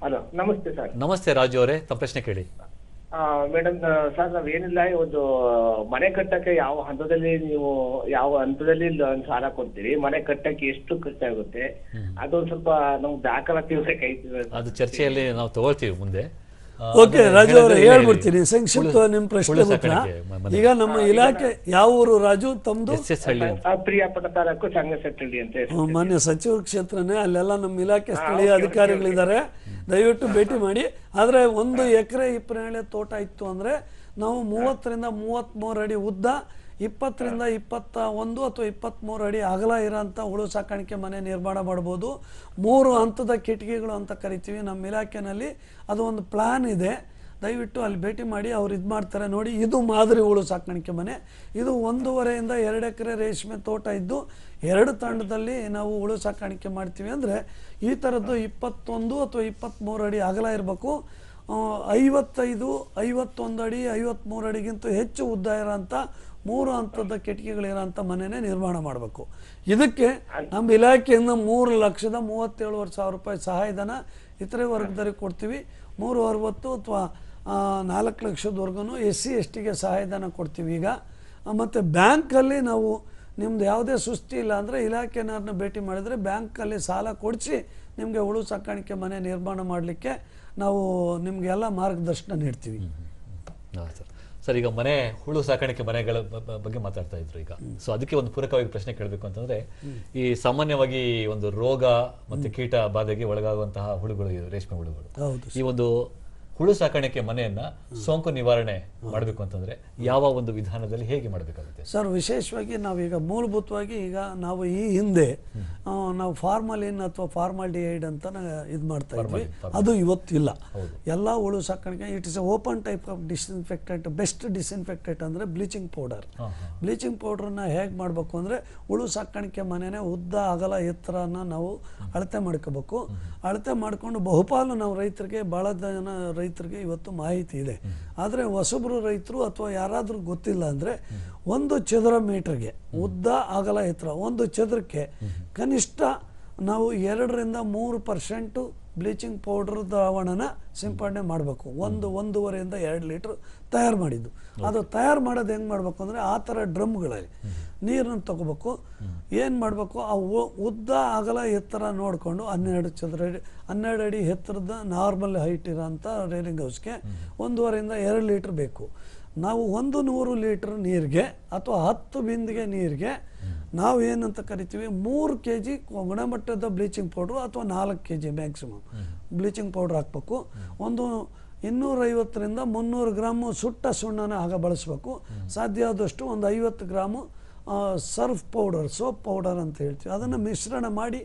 ಹಲೋ ನಮಸ್ತೆ ಸರ್. ನಮಸ್ತೆ ರಾಜು ಅವರೇ ತಮ್ಮ ಪ್ರಶ್ನೆ ಕೇಳಿ. ಮೇಡಮ್ ಸರ್ ನಾವೇನಿಲ್ಲ ಒಂದು ಮನೆ ಕಟ್ಟಕ್ಕೆ ಯಾವ ಹಂತದಲ್ಲಿ ನೀವು ಯಾವ ಹಂತದಲ್ಲಿ ಸಾಲ ಕೊಡ್ತೀರಿ? ಮನೆ ಕಟ್ಟಕ್ಕೆ ಎಷ್ಟು ಖರ್ಚಾಗುತ್ತೆ? ಅದೊಂದು ಸ್ವಲ್ಪ ನಮ್ಗೆ ದಾಖಲಾತಿ ಬೇಕಾಗಿತ್ತು ಅದು ಚರ್ಚೆಯಲ್ಲಿ ನಾವು ತಗೊಳ್ತೀವಿ ಮುಂದೆ. ಓಕೆ ರಾಜು ಅವರೇ ಹೇಳ್ಬಿಡ್ತೀನಿ ಹೇಳಿ. ಸಂಕ್ಷಿಪ್ತ ನಿಮ್ ನಿಮ್ಮ ಪ್ರಶ್ನೆ ಉತ್ತರ. ಈಗ ನಮ್ಮ ಇಲಾಖೆ ಯಾವ ಊರು ರಾಜು ತಮ್ಮದು ಅಂತ. ತಾಲೂಕು ಅಂತ. ಮಾನ್ಯ ಸಚಿವ ಕ್ಷೇತ್ರನೇ ಅಲ್ಲೆಲ್ಲ ನಮ್ಮ ಇಲಾಖೆ ಸ್ಥಳೀಯ ಅಧಿಕಾರಿಗಳಿದ್ದಾರೆ ದಯವಿಟ್ಟು ಭೇಟಿ ಮಾಡಿ ಆದ್ರೆ ಒಂದು ಎಕರೆ ಇಪ್ಪನೇಳೆ ತೋಟ ಇತ್ತು ಅಂದ್ರೆ ನಾವು ಮೂವತ್ತರಿಂದ ಮೂವತ್ತ್ಮೂರು ಅಡಿ ಉದ್ದ ಇಪ್ಪತ್ತರಿಂದ ಇಪ್ಪತ್ತ ಒಂದು ಅಥವಾ ಇಪ್ಪತ್ತ್ಮೂರು ಅಡಿ ಅಗಲ ಇರೋಂಥ ಹುಳು ಸಾಕಾಣಿಕೆ ಮನೆ ನಿರ್ಮಾಣ ಮಾಡ್ಬೋದು. ಮೂರು ಹಂತದ ಕಿಟಕಿಗಳು ಅಂತ ಕರಿತೀವಿ ನಮ್ಮ ಇಲಾಖೆಯಲ್ಲಿ ಅದು ಒಂದು ಪ್ಲಾನ್ ಇದೆ. ದಯವಿಟ್ಟು ಅಲ್ಲಿ ಭೇಟಿ ಮಾಡಿ ಅವ್ರು ಇದು ಮಾಡ್ತಾರೆ. ನೋಡಿ, ಇದು ಮಾದರಿ ಹುಳು ಸಾಕಾಣಿಕೆ ಮನೆ. ಇದು ಒಂದೂವರೆಯಿಂದ ಎರಡು ಎಕರೆ ರೇಷ್ಮೆ ತೋಟ ಇದ್ದು, ಎರಡು ತಂಡದಲ್ಲಿ ನಾವು ಹುಳು ಸಾಕಾಣಿಕೆ ಮಾಡ್ತೀವಿ ಅಂದರೆ ಈ ಥರದ್ದು ಇಪ್ಪತ್ತೊಂದು ಅಥವಾ ಇಪ್ಪತ್ತ್ಮೂರು ಅಡಿ ಅಗಲ ಇರಬೇಕು. ಐವತ್ತೈದು, ಐವತ್ತೊಂದು ಅಡಿ ಐವತ್ತ್ಮೂರು ಅಡಿಗಿಂತ ಹೆಚ್ಚು ಉದ್ದ ಇರೋಂಥ ಮೂರು ಹಂತದ ಕಿಟಕಿಗಳಿರೋಂಥ ಮನೆನೇ ನಿರ್ಮಾಣ ಮಾಡಬೇಕು. ಇದಕ್ಕೆ ನಮ್ಮ ಇಲಾಖೆಯಿಂದ ಮೂರು ಲಕ್ಷದ ಮೂವತ್ತೇಳುವರೆ ಸಾವಿರ ರೂಪಾಯಿ ಸಹಾಯಧನ ಇತರೆ ವರ್ಗದವರಿಗೆ ಕೊಡ್ತೀವಿ. ಮೂರು ಅರವತ್ತು ಅಥವಾ ನಾಲ್ಕು ಲಕ್ಷದವರೆಗೂ ಎಸ್ ಸಿ ಎಸ್ ಟಿಗೆ ಸಹಾಯಧನ ಕೊಡ್ತೀವಿ ಈಗ. ಮತ್ತು ಬ್ಯಾಂಕಲ್ಲಿ ನಾವು ನಿಮ್ದು ಯಾವುದೇ ಸುಸ್ತಿ ಇಲ್ಲ ಅಂದರೆ ಇಲಾಖೆನಾರನ್ನ ಭೇಟಿ ಮಾಡಿದರೆ ಬ್ಯಾಂಕಲ್ಲಿ ಸಾಲ ಕೊಡಿಸಿ ನಿಮಗೆ ಹುಳು ಸಾಕಾಣಿಕೆ ಮನೆ ನಿರ್ಮಾಣ ಮಾಡಲಿಕ್ಕೆ ನಾವು ನಿಮಗೆಲ್ಲ ಮಾರ್ಗದರ್ಶನ ನೀಡ್ತೀವಿ. ಸರ್ ಸರ್ ಈಗ ಮನೆ ಹುಳು ಸಾಕಾಣಿಕೆ ಮನೆಗಳ ಬಗ್ಗೆ ಮಾತಾಡ್ತಾ ಇದ್ರು ಈಗ. ಸೊ ಅದಕ್ಕೆ ಒಂದು ಪೂರಕವಾಗಿ ಪ್ರಶ್ನೆ ಕೇಳಬೇಕು ಅಂತಂದ್ರೆ ಈ ಸಾಮಾನ್ಯವಾಗಿ ಒಂದು ರೋಗ ಮತ್ತೆ ಕೀಟ ಬಾಧೆಗೆ ಒಳಗಾಗುವಂತಹ ಹುಳುಗಳು ರೇಷ್ಮೆ ಹುಳುಗಳು. ಹೌದು ಈ ಒಂದು ಹುಳು ಸಾಕಾಣಿಕೆ ಮನೆಯನ್ನ ಸೋಂಕು ನಿವಾರಣೆ ಮಾಡಬೇಕು ಅಂತಂದ್ರೆ ಯಾವ ಒಂದು ವಿಧಾನದಲ್ಲಿ ಹೇಗೆ ಮಾಡಬೇಕಾಗುತ್ತೆ? ಸರ್ ವಿಶೇಷವಾಗಿ ನಾವೀಗ ಮೂಲಭೂತವಾಗಿ ಈಗ ನಾವು ಈ ಹಿಂದೆ ನಾವು ಫಾರ್ಮಲಿನ್ ಅಥವಾ ಫಾರ್ಮಾಲ್ಡಿಹೈಡ್ ಅಂತ ಇದು ಮಾಡ್ತಾ ಇದ್ವಿ. ಅದು ಇವತ್ತಿಲ್ಲ. ಎಲ್ಲ ಹುಳು ಸಾಕಾಣಿಕೆ it is open type of disinfectant best disinfectant ಅಂದ್ರೆ ಬ್ಲೀಚಿಂಗ್ ಪೌಡರ್ ಬ್ಲೀಚಿಂಗ್ ಪೌಡ್ರನ್ನ ಹೇಗೆ ಮಾಡಬೇಕು ಅಂದ್ರೆ ಹುಳು ಸಾಕಾಣಿಕೆ ಮನೆನೇ ಉದ್ದ ಅಗಲ ಎತ್ತರನ ನಾವು ಅಳತೆ ಮಾಡ್ಕೋಬೇಕು. ಅಳತೆ ಮಾಡಿಕೊಂಡು ಬಹುಪಾಲು ನಾವು ರೈತರಿಗೆ ಬಹಳ ಜನ ರೈತರಿಗೆ ಇವತ್ತು ಮಾಹಿತಿ ಇದೆ. ಆದರೆ ಹೊಸಬ್ರು ರೈತರು ಅಥವಾ ಯಾರಾದರೂ ಗೊತ್ತಿಲ್ಲ ಅಂದರೆ ಒಂದು ಚದರ ಮೀಟರ್ಗೆ ಉದ್ದ ಅಗಲ ಎತ್ತರ ಒಂದು ಚದರಕ್ಕೆ ಕನಿಷ್ಠ ನಾವು ಎರಡರಿಂದ ಮೂರು ಪರ್ಸೆಂಟು ಬ್ಲೀಚಿಂಗ್ ಪೌಡರ್ ದ್ರಾವಣನ ಸಿಂಪಡಣೆ ಮಾಡಬೇಕು. ಒಂದು ಒಂದೂವರೆಯಿಂದ ಎರಡು ಲೀಟ್ರ್ ತಯಾರು ಮಾಡಿದ್ದು. ಅದು ತಯಾರು ಮಾಡೋದು ಹೆಂಗೆ ಮಾಡಬೇಕು ಅಂದರೆ ಆ ಥರ ಡ್ರಮ್ಗಳಲ್ಲಿ ನೀರನ್ನು ತಗೋಬೇಕು. ಏನು ಮಾಡಬೇಕು? ಆ ಉದ್ದ ಅಗಲ ಎತ್ತರ ನೋಡಿಕೊಂಡು ಹನ್ನೆರಡು ಚದರ ಅಡಿ ಹನ್ನೆರಡು ಅಡಿ ಎತ್ತರದ ನಾರ್ಮಲ್ ಹೈಟ್ ಇರೋಂಥ ರೇಲಿಂಗ್ ಹೌಸ್ಗೆ ಒಂದೂವರೆಯಿಂದ ಎರಡು ಲೀಟ್ರ್ ಬೇಕು. ನಾವು ಒಂದು ನೂರು ಲೀಟ್ರ್ ನೀರಿಗೆ ಅಥವಾ ಹತ್ತು ಬಿಂದಿಗೆ ನೀರಿಗೆ ನಾವು ಏನಂತ ಕರಿತೀವಿ ಮೂರು ಕೆ ಜಿ ಗುಣಮಟ್ಟದ ಬ್ಲೀಚಿಂಗ್ ಪೌಡ್ರು ಅಥವಾ ನಾಲ್ಕು K G maximum bleaching powder ಹಾಕಬೇಕು. ಒಂದು ಇನ್ನೂರೈವತ್ತರಿಂದ ಮುನ್ನೂರು ಗ್ರಾಮು ಸುಟ್ಟ ಸುಣ್ಣನ ಆಗ ಬಳಸಬೇಕು. ಸಾಧ್ಯ ಆದಷ್ಟು ಒಂದು ಐವತ್ತು gram surf powder soap powder ಅಂತ ಹೇಳ್ತೀವಿ. ಅದನ್ನು ಮಿಶ್ರಣ ಮಾಡಿ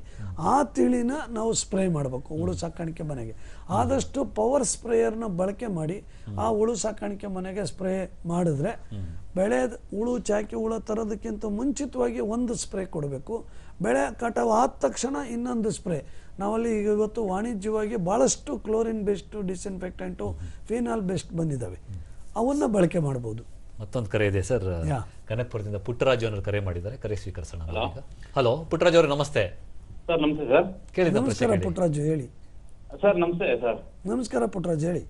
ಆ ತಿಳಿನ ನಾವು ಸ್ಪ್ರೇ ಮಾಡಬೇಕು. ಹುಳು ಸಾಕಾಣಿಕೆ ಮನೆಗೆ. ಆದಷ್ಟು ಪವರ್ ಸ್ಪ್ರೇಯರ್ನ ಬಳಕೆ ಮಾಡಿ ಆ ಹುಳು ಸಾಕಾಣಿಕೆ ಮನೆಗೆ ಸ್ಪ್ರೇ ಮಾಡಿದ್ರೆ ಬೆಳೆ ಹುಳು ಚಾಕಿ ಹುಳ ತರೋದಕ್ಕಿಂತ ಮುಂಚಿತವಾಗಿ ಒಂದು ಸ್ಪ್ರೇ ಕೊಡಬೇಕು. ಬೆಳೆ ಕಟಾವು ಆದ ತಕ್ಷಣ ಇನ್ನೊಂದು ಸ್ಪ್ರೇ. ನಾವಲ್ಲಿ ಈಗ ಇವತ್ತು ವಾಣಿಜ್ಯವಾಗಿ ಭಾಳಷ್ಟು chlorine best disinfectant phenol best ಬಂದಿದ್ದಾವೆ. ಅವನ್ನ ಬಳಕೆ ಮಾಡ್ಬೋದು. ಮತ್ತೊಂದು ಕರೆ ಇದೆ ಸರ್. ಯಾ. ಕನಕಪುರದಿಂದ ಪುಟ್ಟರಾಜು ಅವರು ಕರೆ ಮಾಡಿದ್ದಾರೆ. ಕರೆ ಸ್ವೀಕರಿಸೋಣ ಹಲೋ. ಪುಟ್ಟರಾಜು ಅವರು ನಮಸ್ತೆ. ಸರ್ ನಮಸ್ತೆ ಸರ್. ಕೇಳಿದ ಪುಟ್ಟರಾಜು ಹೇಳಿ. ಸರ್ ನಮಸ್ತೆ ಸರ್. ನಮಸ್ಕಾರ ಪುಟ್ರಾಜ್ ಹೇಳಿ.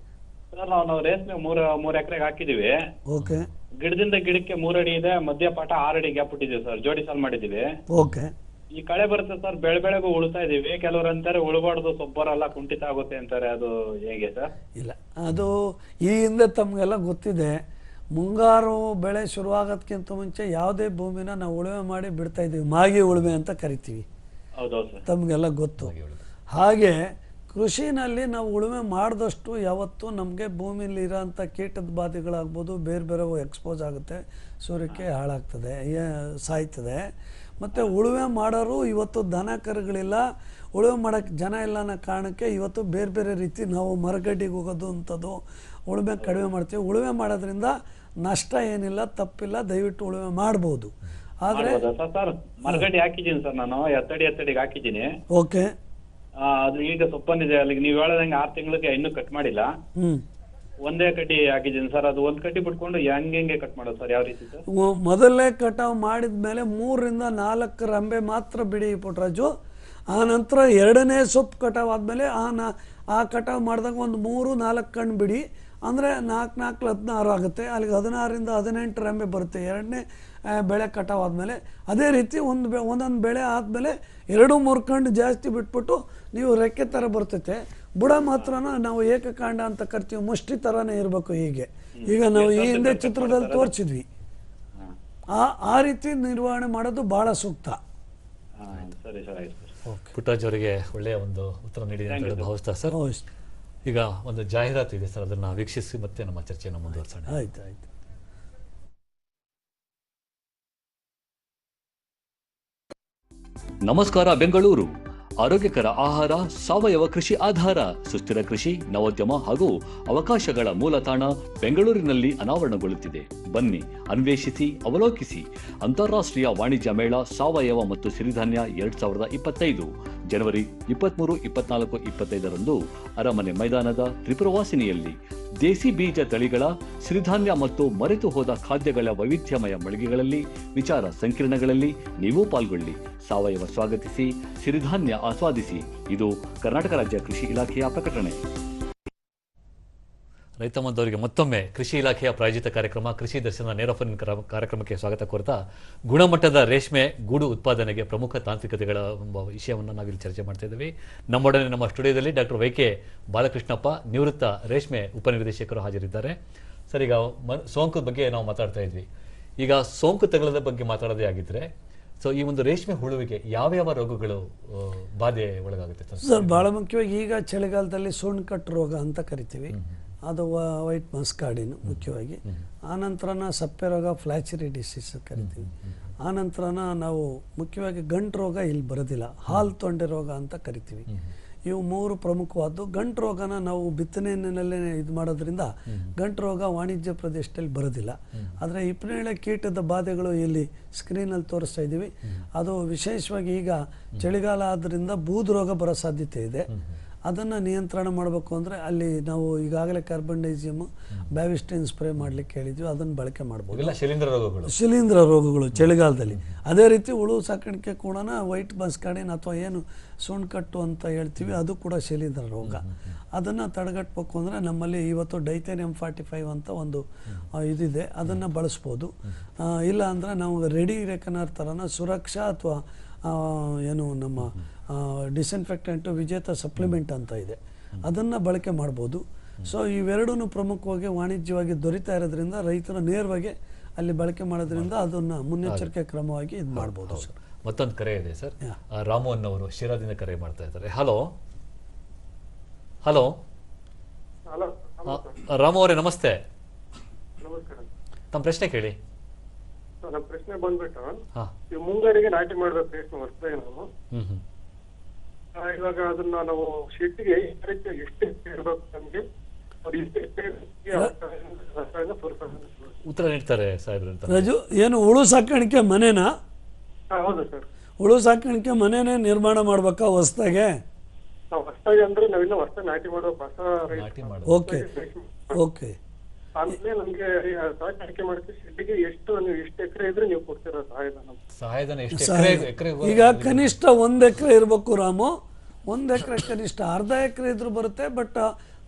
ಸರ್ ನಾವು ನಾವು ರೇಸ್ಮೆ ಮೂರು ಮೂರ್ ಎಕರೆಗೆ ಹಾಕಿದೀವಿ ಓಕೆ. ಗಿಡದಿಂದ ಗಿಡಕ್ಕೆ ಮೂರ್ ಅಡಿ ಇದೆ ಮಧ್ಯಪಾಠ ಆರು ಅಡಿ ಗ್ಯಾಪ್ ಬಿಟ್ಟಿದ್ದೀವಿ ಸರ್ ಜೋಡಿ ಸಾಲ್ ಮಾಡಿದೀವಿ ಓಕೆ. ಈ ಕಳೆ ಬರುತ್ತೆ ಸರ್ ಬೆಳೆ ಬೆಳೆಗೂ ಉಳ್ತಾ ಇದೀವಿ ಕೆಲವರು ಅಂತಾರೆ ಉಳ್ಬಾರ್ದು ಸೊಬ್ಬರಲ್ಲ ಕುಂಠಿತ ಆಗುತ್ತೆ ಅಂತಾರೆ. ಅದು ಹೇಗೆ ಸರ್? ಇಲ್ಲ ಅದು ಈ ಹಿಂದೆ ತಮಗೆಲ್ಲ ಗೊತ್ತಿದೆ. ಮುಂಗಾರು ಬೆಳೆ ಶುರುವಾಗೋದಕ್ಕಿಂತ ಮುಂಚೆ ಯಾವುದೇ ಭೂಮಿನ ನಾವು ಉಳುಮೆ ಮಾಡಿ ಬಿಡ್ತಾ ಇದ್ದೀವಿ. ಮಾಗಿ ಉಳುಮೆ ಅಂತ ಕರಿತೀವಿ. ಹೌದೌದು ಸರ್. ತಮಗೆಲ್ಲ ಗೊತ್ತು. ಹಾಗೆ ಕೃಷಿನಲ್ಲಿ ನಾವು ಉಳುಮೆ ಮಾಡಿದಷ್ಟು ಯಾವತ್ತೂ ನಮಗೆ ಭೂಮಿಲಿ ಇರೋಂಥ ಕೀಟದ ಬಾಧೆಗಳಾಗ್ಬೋದು ಬೇರೆ ಬೇರೆ ಎಕ್ಸ್ಪೋಸ್ ಆಗುತ್ತೆ ಸೂರ್ಯಕ್ಕೆ ಹಾಳಾಗ್ತದೆ ಸಾಯ್ತದೆ. ಮತ್ತು ಉಳುಮೆ ಮಾಡೋರು ಇವತ್ತು ದನ ಕರುಗಳಿಲ್ಲ ಉಳುಮೆ ಮಾಡೋಕ್ಕೆ ಜನ ಇಲ್ಲ ಅನ್ನೋ ಕಾರಣಕ್ಕೆ ಇವತ್ತು ಬೇರೆ ಬೇರೆ ರೀತಿ ನಾವು ಮರಗಡ್ಡಿಗೆ ಹೋಗೋದು ಅಂಥದ್ದು ಉಳುಮೆ ಕಡಿಮೆ ಮಾಡ್ತೀವಿ. ಉಳುಮೆ ಮಾಡೋದ್ರಿಂದ ನಷ್ಟ ಏನಿಲ್ಲ ತಪ್ಪಿಲ್ಲ ದಯವಿಟ್ಟು ಉಳುಮೆ ಮಾಡ್ಬೋದು. ಆದರೆ ಮರಗಡ್ಡಿ ಹಾಕಿದ್ದೀನಿ ಸರ್ ನಾನು ಎತ್ತಡಿ ಎತ್ತಡಿಗೆ ಹಾಕಿದ್ದೀನಿ. ಓಕೆ. ಅದು ಈಗ ಸೊಪ್ಪನ್ನಿದೆ ಅಲ್ಲಿಗೆ ನೀವು ಹೇಳದಂಗೆ ಆರು ತಿಂಗಳಿಗೆ ಇನ್ನೂ ಕಟ್ ಮಾಡಿಲ್ಲ. ಹ್ಮ್. ಒಂದೇ ಕಟ್ಟಿ ಹಾಕಿದ್ದೀನಿ ಸರ್. ಅದು ಒಂದ್ ಕಟ್ಟಿ ಬಿಟ್ಕೊಂಡು ಹೆಂಗೆ ಹೆಂಗೆ ಕಟ್ ಮಾಡೋದು ಸರ್? ಯಾವ ರೀತಿ ಸರ್? ವ- ಮೊದಲನೇ ಕಟಾವು ಮಾಡಿದ ಮೇಲೆ ಮೂರರಿಂದ ನಾಲ್ಕು ರಂಬೆ ಮಾತ್ರ ಬಿಡಿ ಪುಟ್ರಾಜು. ಆ ನಂತರ ಎರಡನೇ ಸೊಪ್ಪು ಕಟಾವ್ ಆದ್ಮೇಲೆ ಆ ನಾ ಆ ಕಟಾವ್ ಮಾಡಿದಾಗ ಒಂದು ಮೂರು ನಾಲ್ಕು ಕಣ್ಣು ಬಿಡಿ. ಅಂದರೆ ನಾಲ್ಕು ನಾಲ್ಕು ಹದಿನಾರು ಆಗುತ್ತೆ. ಅಲ್ಲಿಗೆ ಹದಿನಾರರಿಂದ ಹದಿನೆಂಟು ರಂಬೆ ಬರುತ್ತೆ. ಎರಡನೇ ಬೆಳೆ ಕಟಾವು ಆದಮೇಲೆ ಅದೇ ರೀತಿ ಒಂದು ಬೆ ಒಂದೊಂದು ಬೆಳೆ ಆದಮೇಲೆ ಎರಡು ಮೂರು ಕಂಡು ಜಾಸ್ತಿ ಬಿಟ್ಬಿಟ್ಟು ನೀವು ರೆಕ್ಕೆ ಥರ ಬರ್ತೈತೆ. ಬುಡ ಮಾತ್ರನ ನಾವು ಏಕಕಾಂಡ ಅಂತ ಕರ್ತೀವಿ. ಮುಷ್ಟಿ ಥರನೇ ಇರಬೇಕು ಹೀಗೆ. ಈಗ ನಾವು ಈ ಹಿಂದೆ ಚಿತ್ರದಲ್ಲಿ ತೋರಿಸಿದ್ವಿ. ಆ ಆ ರೀತಿ ನಿರ್ವಹಣೆ ಮಾಡೋದು ಭಾಳ ಸೂಕ್ತ. ಪುಟ್ಟಾಜವರಿಗೆ ಸರಿ ಸರ್ ಆಯ್ತು ಸರ್. ಪುಟ್ಟರಾಜು ಅವರಿಗೆ ಒಳ್ಳೆಯ ಒಂದು ಉತ್ತರ ನೀಡಿದೆ ಅಂತ ಹೇಳಿ ಭಾವಿಸ್ತಾ ಸರ್. ಈಗ ಒಂದು ಜಾಹೀರಾತು ಇದೆ ಸರ್. ಅದನ್ನು ವೀಕ್ಷಿಸಿ ಮತ್ತೆ ನಮ್ಮ ಚರ್ಚೆಯನ್ನು ಮುಂದುವರಿಸೋಣ. ಆಯ್ತು ಆಯ್ತು. ನಮಸ್ಕಾರ ಬೆಂಗಳೂರು. ಆರೋಗ್ಯಕರ ಆಹಾರ, ಸಾವಯವ ಕೃಷಿ ಆಧಾರ, ಸುಸ್ಥಿರ ಕೃಷಿ, ನವೋದ್ಯಮ ಹಾಗೂ ಅವಕಾಶಗಳ ಮೂಲ ತಾಣ ಬೆಂಗಳೂರಿನಲ್ಲಿ ಅನಾವರಣಗೊಳ್ಳುತ್ತಿದೆ. ಬನ್ನಿ, ಅನ್ವೇಷಿಸಿ, ಅವಲೋಕಿಸಿ. ಅಂತಾರಾಷ್ಟ್ರೀಯ ವಾಣಿಜ್ಯ ಮೇಳ, ಸಾವಯವ ಮತ್ತು ಸಿರಿಧಾನ್ಯ ಎರಡ್ ಸಾವಿರದ ಇಪ್ಪತ್ತೈದು. ಜನವರಿ ಇಪ್ಪತ್ಮೂರು, ಇಪ್ಪತ್ನಾಲ್ಕು, ಇಪ್ಪತ್ತೈದರಂದು ಅರಮನೆ ಮೈದಾನದ ತ್ರಿಪುರವಾಸಿನಿಯಲ್ಲಿ ದೇಸಿ ಬೀಜ ತಳಿಗಳ ಸಿರಿಧಾನ್ಯ ಮತ್ತು ಮರೆತು ಹೋದ ಖಾದ್ಯಗಳ ವೈವಿಧ್ಯಮಯ ಮಳಿಗೆಗಳಲ್ಲಿ, ವಿಚಾರ ಸಂಕಿರಣಗಳಲ್ಲಿ ನೀವು ಪಾಲ್ಗೊಳ್ಳಿ. ಸಾವಯವ ಸ್ವಾಗತಿಸಿ, ಸಿರಿಧಾನ್ಯ ಆಸ್ವಾದಿಸಿ. ಇದು ಕರ್ನಾಟಕ ರಾಜ್ಯ ಕೃಷಿ ಇಲಾಖೆಯ ಪ್ರಕಟಣೆ. ರೈತ ಬಂಧವರಿಗೆ ಮತ್ತೊಮ್ಮೆ ಕೃಷಿ ಇಲಾಖೆಯ ಪ್ರಾಯೋಜಿತ ಕಾರ್ಯಕ್ರಮ ಕೃಷಿ ದರ್ಶನ ನೇರ ಫೋನ್ ಕಾರ್ಯಕ್ರಮಕ್ಕೆ ಸ್ವಾಗತ ಕೋರ್ತಾ ಗುಣಮಟ್ಟದ ರೇಷ್ಮೆ ಗೂಡು ಉತ್ಪಾದನೆಗೆ ಪ್ರಮುಖ ತಾಂತ್ರಿಕತೆಗಳ ಎಂಬ ವಿಷಯವನ್ನು ನಾವಿಲ್ಲಿ ಚರ್ಚೆ ಮಾಡ್ತಾ ಇದ್ದೀವಿ. ನಮ್ಮೊಡನೆ ನಮ್ಮ ಸ್ಟುಡಿಯೋದಲ್ಲಿ ಡಾಕ್ಟರ್ ವೈಕೆ ಬಾಲಕೃಷ್ಣಪ್ಪ ನಿವೃತ್ತ ರೇಷ್ಮೆ ಉಪನಿರ್ದೇಶಕರು ಹಾಜರಿದ್ದಾರೆ. ಸರ್ ಈಗ ಸೋಂಕು ಬಗ್ಗೆ ನಾವು ಮಾತಾಡ್ತಾ ಇದ್ವಿ. ಈಗ ಸೋಂಕು ತಗಲದ ಬಗ್ಗೆ ಮಾತಾಡೋದೇ ಆಗಿದ್ರೆ ಸೊ ಈ ಒಂದು ರೇಷ್ಮೆ ಹುಳುವಿಗೆ ಯಾವ್ಯಾವ ರೋಗಗಳು ಬಾಧೆ ಒಳಗಾಗುತ್ತೆ ಸರ್? ಬಹಳ ಭಾಳ ಮುಖ್ಯವಾಗಿ ಈಗ ಚಳಿಗಾಲದಲ್ಲಿ ಸುಣ್ಣ ಕಟ್ಟು ರೋಗ ಅಂತ ಕರಿತೀವಿ. ಅದು ವೈಟ್ ಮಸ್ಕಾಡಿನ್ ಮುಖ್ಯವಾಗಿ. ಆನಂತರನ ಸಪ್ಪೆ ರೋಗ ಫ್ಲಾಚರಿ ಡಿಸೀಸ್ ಕರಿತೀವಿ. ಆನಂತರನ ನಾವು ಮುಖ್ಯವಾಗಿ ಗಂಟು ರೋಗ ಇಲ್ಲಿ ಬರೋದಿಲ್ಲ. ಹಾಲು ತೊಂಡೆ ರೋಗ ಅಂತ ಕರಿತೀವಿ. ಇವು ಮೂರು ಪ್ರಮುಖವಾದ್ದು. ಗಂಟು ರೋಗನ ನಾವು ಬಿತ್ತನೆಯಲ್ಲೇ ಇದು ಮಾಡೋದ್ರಿಂದ ಗಂಟು ರೋಗ ವಾಣಿಜ್ಯ ಪ್ರದೇಶದಲ್ಲಿ ಬರೋದಿಲ್ಲ. ಆದರೆ ಹಿಪ್ಪನೇಳೆ ಕೀಟದ ಬಾಧೆಗಳು ಇಲ್ಲಿ ಸ್ಕ್ರೀನಲ್ಲಿ ತೋರಿಸ್ತಾ ಇದ್ದೀವಿ. ಅದು ವಿಶೇಷವಾಗಿ ಈಗ ಚಳಿಗಾಲ ಆದ್ದರಿಂದ ಬೂದು ರೋಗ ಬರೋ ಸಾಧ್ಯತೆ ಇದೆ. ಅದನ್ನು ನಿಯಂತ್ರಣ ಮಾಡಬೇಕು ಅಂದರೆ ಅಲ್ಲಿ ನಾವು ಈಗಾಗಲೇ ಕಾರ್ಬನ್ ಡೈಸಿಯಮ್ ಬ್ಯಾವಿಸ್ಟಿನ್ ಸ್ಪ್ರೇ ಮಾಡಲಿಕ್ಕೆ ಹೇಳಿದ್ವಿ ಅದನ್ನು ಬಳಕೆ ಮಾಡ್ಬೋದು. ಇಲ್ಲ ಶಿಲೀಂಧ್ರ ರೋಗಗಳು. ಶಿಲೀಂಧ್ರ ರೋಗಗಳು ಚಳಿಗಾಲದಲ್ಲಿ. ಅದೇ ರೀತಿ ಹುಳು ಸಾಕಾಣಿಕೆ ಕೂಡ ವೈಟ್ ಬಸ್ಕಾಡಿನ ಅಥವಾ ಏನು ಸುಣ್ಕಟ್ಟು ಅಂತ ಹೇಳ್ತೀವಿ ಅದು ಕೂಡ ಶಿಲೀಂಧ್ರ ರೋಗ. ಅದನ್ನು ತಡೆಗಟ್ಟಬೇಕು ಅಂದರೆ ನಮ್ಮಲ್ಲಿ ಇವತ್ತು ಡೈಥೇನಿಯಂ ಫಾರ್ಟಿ ಫೈವ್ ಅಂತ ಒಂದು ಇದಿದೆ. ಅದನ್ನು ಬಳಸ್ಬೋದು. ಇಲ್ಲ ಅಂದರೆ ನಾವು ರೆಡಿ ರೆಕನರ್ ಥರನ ಸುರಕ್ಷಾ ಅಥವಾ ಏನು ನಮ್ಮ ಡಿಸ್ಇನ್ಫೆಕ್ಟೆಂಟು ವಿಜೇತ ಸಪ್ಲಿಮೆಂಟ್ ಅಂತ ಇದೆ. ಅದನ್ನು ಬಳಕೆ ಮಾಡ್ಬೋದು. ಸೊ ಇವೆರಡೂ ಪ್ರಮುಖವಾಗಿ ವಾಣಿಜ್ಯವಾಗಿ ದೊರೀತಾ ಇರೋದ್ರಿಂದ ರೈತರು ನೇರವಾಗಿ ಅಲ್ಲಿ ಬಳಕೆ ಮಾಡೋದ್ರಿಂದ ಅದನ್ನು ಮುನ್ನೆಚ್ಚರಿಕೆ ಕ್ರಮವಾಗಿ ಇದು ಮಾಡ್ಬೋದು ಸರ್. ಮತ್ತೊಂದು ಕರೆ ಇದೆ ಸರ್. ಯಾ. ಅವರು ರಾಮು ಅನ್ನೋರು ಶಿರಾದಿಂದ ಕರೆ ಮಾಡ್ತಾ ಇದ್ದಾರೆ. ಹಲೋ ಹಲೋ ರಾಮು ಅವರೇ ನಮಸ್ತೆ. ನಮಸ್ಕಾರ ತಮ್ಮ ಪ್ರಶ್ನೆ ಕೇಳಿ. ನಮ್ಮ ಪ್ರಶ್ನೆ ಬಂದ್ಬಿಟ್ಟು ಮುಂಗಾರಿಗೆ ನಾಟಿ ಮಾಡ್ಬೇಕು ರೇಷ್ಮೆ ಹೊಸದಾಗಿ ನಾವು ಹ್ಞೂ ಹ್ಞೂ ಆ, ಇವಾಗ ಅದನ್ನ ನಾವು ಶೆಡ್ಗೆ ಎಷ್ಟು ಎಷ್ಟು ಇರ್ಬೇಕು ನಮ್ಗೆ. ಉತ್ತರ ನೀಡ್ತಾರೆ ಅಂತ. ರಜು ಏನು ಹುಳು ಸಾಕಾಣಿಕೆ ಮನೆನಾ? ಹೌದು ಸರ್. ಹುಳು ಸಾಕಾಣಿಕೆ ಮನೆನೇ ನಿರ್ಮಾಣ ಮಾಡ್ಬೇಕಾ ಹೊಸ್ದಾಗೆ? ನಾವು ಹೊಸದಾಗಿ ಅಂದ್ರೆ ನಾವೆಲ್ಲ ಹೊಸ ನಾಟಿ ಮಾಡೋ ಹೊಸ ಓಕೆ ಓಕೆ. ಆಮೇಲೆ ನಮ್ಗೆ ಸಾಕಾಣಿಕೆ ಮಾಡಕ್ಕೆ ಶೆಟ್ಟಿಗೆ ಎಷ್ಟು ನೀವು ಎಷ್ಟು ಎಕರೆ ಇದ್ರೆ ನೀವು ಕೊಡ್ತೀರಾ ಸಹಾಯಧನ? ಸಹಾಯಧನ ಎಷ್ಟು ಎಕರೆ ಎಕರೆ ಈಗ ಕನಿಷ್ಠ ಒಂದ್ ಎಕರೆ ಇರ್ಬೇಕು ರಾಮು. ಒಂದು ಎಕರೆ ಕನಿಷ್ಠ ಅರ್ಧ ಎಕರೆ ಇದ್ರೂ ಬರುತ್ತೆ ಬಟ್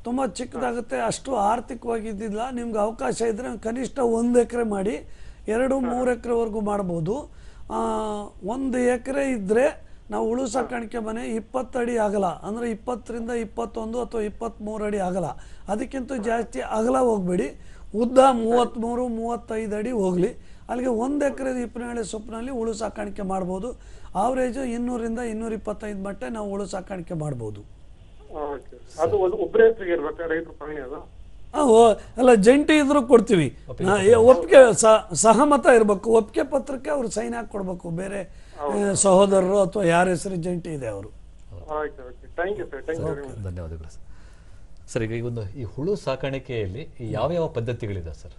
ತುಂಬ ಚಿಕ್ಕದಾಗುತ್ತೆ, ಅಷ್ಟು ಆರ್ಥಿಕವಾಗಿ ಇದ್ದಿಲ್ಲ ನಿಮ್ಗೆ ಅವಕಾಶ ಇದ್ದರೆ ಕನಿಷ್ಠ ಒಂದು ಎಕರೆ ಮಾಡಿ, ಎರಡು, ಮೂರು ಎಕರೆವರೆಗೂ ಮಾಡ್ಬೋದು. ಒಂದು ಎಕರೆ ಇದ್ದರೆ ನಾವು ಉಳು ಸಾಕಾಣಿಕೆ ಮನೆ ಇಪ್ಪತ್ತು ಅಡಿ ಆಗಲ್ಲ. ಅಂದರೆ ಇಪ್ಪತ್ತರಿಂದ ಇಪ್ಪತ್ತೊಂದು ಅಥವಾ ಇಪ್ಪತ್ತ್ಮೂರು ಅಡಿ ಆಗಲ್ಲ. ಅದಕ್ಕಿಂತ ಜಾಸ್ತಿ ಅಗಲ ಹೋಗಬೇಡಿ. ಉದ್ದ ಮೂವತ್ತ್ಮೂರು ಮೂವತ್ತೈದು ಅಡಿ ಹೋಗಲಿ. ಅಲ್ಲಿಗೆ ಒಂದು ಎಕರೆ ಇಪ್ಪನೇಳೆ ಸೊಪ್ಪಿನಲ್ಲಿ ಉಳು ಸಾಕಾಣಿಕೆ ಮಾಡ್ಬೋದು. ಆವ್ರೇಜು ಇನ್ನೂರಿಂದ ಇನ್ನೂರ ಇಪ್ಪತ್ತೈದು ಮಟ್ಟ ನಾವು ಹುಳು ಸಾಕಾಣಿಕೆ ಮಾಡ್ಬೋದು. ಅಲ್ಲ? ಜಂಟಿ ಇದ್ರೂ ಕೊಡ್ತೀವಿ. ಒಪ್ಪಿಗೆ ಸಹಮತ ಇರಬೇಕು. ಒಪ್ಪಿಗೆ ಪತ್ರಕ್ಕೆ ಅವ್ರು ಸೈನ್ ಹಾಕಿ ಕೊಡಬೇಕು ಬೇರೆ ಸಹೋದರರು ಅಥವಾ ಯಾರ ಹೆಸರು ಜಂಟಿ ಇದೆ ಅವರು. Okay okay. Thank you sir thank you very much ಧನ್ಯವಾದಗಳು ಸರ್ ಸರ್ ಈಗ ಈ ಒಂದು ಈ ಹುಳು ಸಾಕಾಣಿಕೆಯಲ್ಲಿ ಯಾವ ಯಾವ ಪದ್ಧತಿಗಳಿದೆ ಸರ್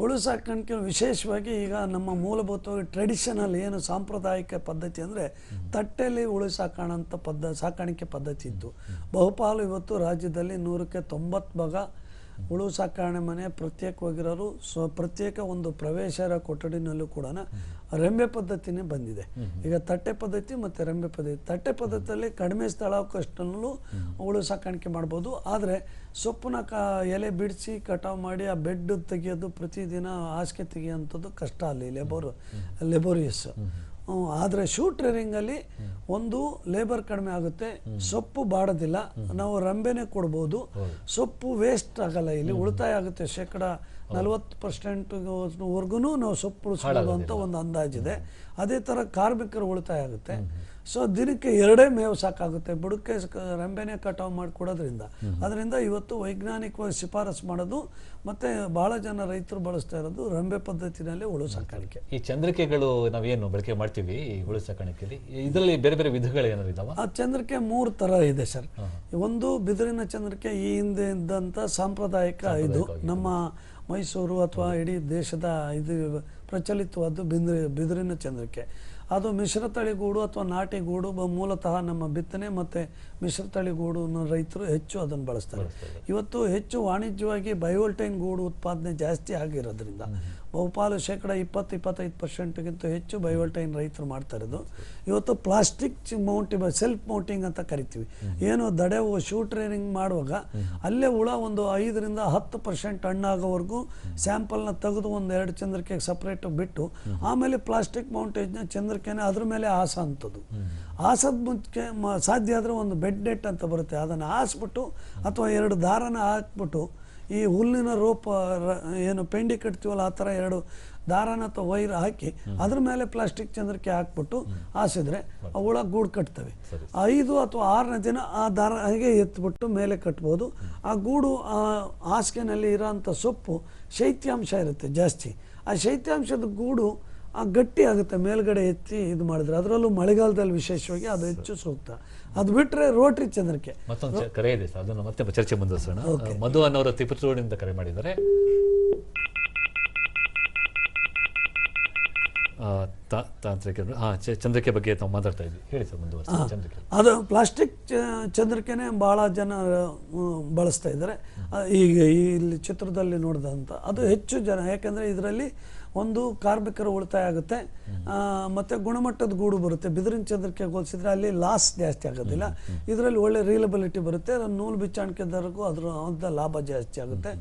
ಹುಳು ಸಾಕಾಣಿಕೆ ವಿಶೇಷವಾಗಿ ಈಗ ನಮ್ಮ ಮೂಲಭೂತವಾಗಿ ಟ್ರೆಡಿಷನಲ್ ಏನು ಸಾಂಪ್ರದಾಯಿಕ ಪದ್ಧತಿ ಅಂದರೆ ತಟ್ಟೆಯಲ್ಲಿ ಹುಳು ಸಾಕಾಣಂಥ ಪದ್ಧ ಸಾಕಾಣಿಕೆ ಪದ್ಧತಿ ಇತ್ತು. ಬಹುಪಾಲು ಇವತ್ತು ರಾಜ್ಯದಲ್ಲಿ ನೂರಕ್ಕೆ ತೊಂಬತ್ತು ಭಾಗ ಹುಳು ಸಾಕಾಣೆ ಮನೆ ಪ್ರತ್ಯೇಕವಾಗಿರೋರು ಸ್ವ ಪ್ರತ್ಯೇಕ ಒಂದು ಪ್ರವೇಶರ ಕೊಠಡಿನಲ್ಲೂ ಕೂಡ ರೆಂಬೆ ಪದ್ಧತಿನೇ ಬಂದಿದೆ. ಈಗ ತಟ್ಟೆ ಪದ್ಧತಿ ಮತ್ತು ರೆಂಬೆ ಪದ್ಧತಿ. ತಟ್ಟೆ ಪದ್ಧತಿಯಲ್ಲಿ ಕಡಿಮೆ ಸ್ಥಳಾವಕಾಶದಲ್ಲೂ ಹುಳು ಸಾಕಾಣಿಕೆ ಮಾಡ್ಬೋದು. ಆದರೆ ಸೊಪ್ಪಿನ ಕ ಎಲೆ ಬಿಡಿಸಿ ಕಟಾವು ಮಾಡಿ ಆ ಬೆಡ್ ತೆಗೆಯೋದು ಪ್ರತಿದಿನ ಹಾಸಿಗೆ ತೆಗಿಯೋಂಥದ್ದು ಕಷ್ಟ ಅಲ್ಲಿ ಲೆಬೋರ್ ಲೆಬೋರಿಯಸ್ ಆದರೆ ಶೂ ಟ್ರೈನಿಂಗಲ್ಲಿ ಒಂದು ಲೇಬರ್ ಕಡಿಮೆ ಆಗುತ್ತೆ. ಸೊಪ್ಪು ಬಾಡೋದಿಲ್ಲ. ನಾವು ರಂಬೆನೆ ಕೊಡ್ಬೋದು. ಸೊಪ್ಪು ವೇಸ್ಟ್ ಆಗಲ್ಲ. ಇಲ್ಲಿ ಉಳಿತಾಯ ಆಗುತ್ತೆ. ಶೇಕಡ ನಲವತ್ತು ಪರ್ಸೆಂಟ್ವರೆಗೂ ನಾವು ಸೊಪ್ಪು ಉಳಿಸ್ಬೋದು ಅಂತ ಒಂದು ಅಂದಾಜಿದೆ ಅದೇ ಥರ ಕಾರ್ಮಿಕರು ಉಳಿತಾಯ ಆಗುತ್ತೆ. ಸೊ ದಿನಕ್ಕೆ ಎರಡೇ ಮೇವು ಸಾಕಾಗುತ್ತೆ. ಬುಡಕ್ಕೆ ರಂಬೆನೇ ಕಟಾವು ಮಾಡಿ ಕೊಡೋದ್ರಿಂದ ಅದರಿಂದ ಇವತ್ತು ವೈಜ್ಞಾನಿಕವಾಗಿ ಶಿಫಾರಸು ಮಾಡೋದು ಮತ್ತು ಭಾಳ ಜನ ರೈತರು ಬಳಸ್ತಾ ಇರೋದು ರೆಂಬೆ ಪದ್ಧತಿನಲ್ಲಿ ಹುಳು ಸಾಕಾಣಿಕೆ. ಈ ಚಂದ್ರಿಕೆಗಳು ನಾವೇನು ಬಳಕೆ ಮಾಡ್ತೀವಿ ಈ ಹುಳು ಸಾಕಾಣಿಕೆಯಲ್ಲಿ? ಇದರಲ್ಲಿ ಬೇರೆ ಬೇರೆ ವಿಧಗಳು ಏನಾದ್ರು ಇದಾವೆ? ಆ ಚಂದ್ರಿಕೆ ಮೂರು ಥರ ಇದೆ ಸರ್. ಒಂದು ಬಿದಿರಿನ ಚಂದ್ರಿಕೆ ಈ ಹಿಂದೆ ಇದ್ದಂಥ ಸಾಂಪ್ರದಾಯಿಕ ಇದು. ನಮ್ಮ ಮೈಸೂರು ಅಥವಾ ಇಡೀ ದೇಶದ ಇದು ಪ್ರಚಲಿತವಾದ್ದು ಬಿದಿರಿ ಬಿದಿರಿನ ಚಂದ್ರಿಕೆ. ಅದು ಮಿಶ್ರತಳಿ ಗೂಡು ಅಥವಾ ನಾಟಿ ಗೂಡು ಮೂಲತಃ ನಮ್ಮ ಬಿತ್ತನೆ ಮತ್ತು ಮಿಶ್ರತಳಿ ಗೂಡು ರೈತರು ಹೆಚ್ಚು ಅದನ್ನು ಬಳಸ್ತಾರೆ. ಇವತ್ತು ಹೆಚ್ಚು ವಾಣಿಜ್ಯವಾಗಿ ಬಯೋಲ್ಟೈನ್ ಗೂಡು ಉತ್ಪಾದನೆ ಜಾಸ್ತಿ ಆಗಿರೋದ್ರಿಂದ ಬಹುಪಾಲು ಶೇಕಡ ಇಪ್ಪತ್ತು ಇಪ್ಪತ್ತೈದು ಪರ್ಸೆಂಟ್ಗಿಂತ ಹೆಚ್ಚು ಬಯೋಲ್ಟೈನ್ ರೈತರು ಮಾಡ್ತಾ ಇರೋದು. ಇವತ್ತು ಪ್ಲಾಸ್ಟಿಕ್ ಮೌಂಟಿ ಸೆಲ್ಫ್ ಮೌಂಟಿಂಗ್ ಅಂತ ಕರಿತೀವಿ. ಏನು ದಡೆ ಶೂ ಟ್ರೈನಿಂಗ್ ಮಾಡುವಾಗ ಅಲ್ಲೇ ಹುಳ ಒಂದು ಐದರಿಂದ ಹತ್ತು ಪರ್ಸೆಂಟ್ ಹಣ್ಣಾಗೋವರೆಗೂ ಸ್ಯಾಂಪಲ್ನ ತೆಗೆದು ಒಂದು ಎರಡು ಚಂದ್ರಿಕೆಗೆ ಸಪ್ರೇಟ್ ಬಿಟ್ಟು ಆಮೇಲೆ ಪ್ಲಾಸ್ಟಿಕ್ ಮೌಂಟೇಜ್ನ ಚಂದ್ರಿಕೆನೇ ಅದ್ರ ಮೇಲೆ ಆಸ ಅಂತದ್ದು ಆಸದ ಮುಂಚೆ ಸಾಧ್ಯ ಆದರೆ ಒಂದು ಬೆಡ್ ನೆಟ್ ಅಂತ ಬರುತ್ತೆ. ಅದನ್ನು ಹಾಸ್ಬಿಟ್ಟು ಅಥವಾ ಎರಡು ದಾರನ ಹಾಕ್ಬಿಟ್ಟು ಈ ಹುಲ್ಲಿನ ರೋಪ ಏನು ಪೆಂಡಿ ಕಟ್ತೀವಲ್ಲ ಆ ಥರ ಎರಡು ದಾರನ ಅಥವಾ ವೈರ್ ಹಾಕಿ ಅದ್ರ ಮೇಲೆ ಪ್ಲಾಸ್ಟಿಕ್ ಚಂದ್ರಕ್ಕೆ ಹಾಕ್ಬಿಟ್ಟು ಹಾಸಿದ್ರೆ ಆ ಹುಳ ಗೂಡು ಕಟ್ತವೆ. ಐದು ಅಥವಾ ಆರನೇ ದಿನ ಆ ದಾರ ಹಾಗೆ ಎತ್ಬಿಟ್ಟು ಮೇಲೆ ಕಟ್ಬೋದು. ಆ ಗೂಡು ಆ ಹಾಸಿಗೆನಲ್ಲಿ ಇರೋಂಥ ಸೊಪ್ಪು ಶೈತ್ಯಾಂಶ ಇರುತ್ತೆ ಜಾಸ್ತಿ. ಆ ಶೈತ್ಯಾಂಶದ ಗೂಡು ಆ ಗಟ್ಟಿ ಆಗುತ್ತೆ ಮೇಲ್ಗಡೆ ಎತ್ತಿ ಇದು ಮಾಡಿದ್ರೆ. ಅದರಲ್ಲೂ ಮಳೆಗಾಲದಲ್ಲಿ ವಿಶೇಷವಾಗಿ ಅದು ಹೆಚ್ಚು ಸೂಕ್ತ ಅದು ಬಿಟ್ಟರೆ ರೋಟ್ರಿ ಚಂದ್ರಕ್ಕೆ. ಮತ್ತೊಂದು ಕರೆ ಇದೆ ಸರ್ ಅದನ್ನು ಮತ್ತೆ ಚರ್ಚೆ ಮುಂದುವರಿಸೋಣ. ಮಧು ಅನ್ನೋರು ತಿಪಟೂರಿನಿಂದ ಕರೆ ಮಾಡಿದ್ದಾರೆ. ಆ, ತಾ- ತಾಂತ್ರಿಕ ಹಾಂ ಚಂದ್ರಿಕೆ ಬಗ್ಗೆ ನಾವು ಮಾತಾಡ್ತಾ ಇದ್ವಿ. ಹೇಳಿ ಸರ್ ಮುಂದುವರಿಸಿ ಚಂದ್ರಿಕೆ ಅದು ಪ್ಲಾಸ್ಟಿಕ್ ಚಂದ್ರಕೆನೆ ಭಾಳ ಜನ ಬಳಸ್ತಾ ಇದ್ದಾರೆ. ಈಗ ಈ ಇಲ್ಲಿ ಚಿತ್ರದಲ್ಲಿ ನೋಡಿದಂಥ ಅದು ಹೆಚ್ಚು ಜನ. ಯಾಕಂದರೆ ಇದರಲ್ಲಿ ಒಂದು ಕಾರ್ಮಿಕರ ಉಳಿತಾಯ ಆಗುತ್ತೆ. ಮತ್ತೆ ಗುಣಮಟ್ಟದ ಗೂಡು ಬರುತ್ತೆ. ಬಿದಿರಿನ ಚಂದ್ರಕ್ಕೆ ಹೋಲಿಸಿದ್ರೆ ಅಲ್ಲಿ ಲಾಸ್ ಜಾಸ್ತಿ ಆಗೋದಿಲ್ಲ. ಇದರಲ್ಲಿ ಒಳ್ಳೆ ರೀಲಬಿಲಿಟಿ ಬರುತ್ತೆ. ನೂಲು ಬಿಚ್ಚಾಣಿಕೆದಾರರಿಗೂ ಅದ್ರ ಅಂತ ಲಾಭ ಜಾಸ್ತಿ ಆಗುತ್ತೆ.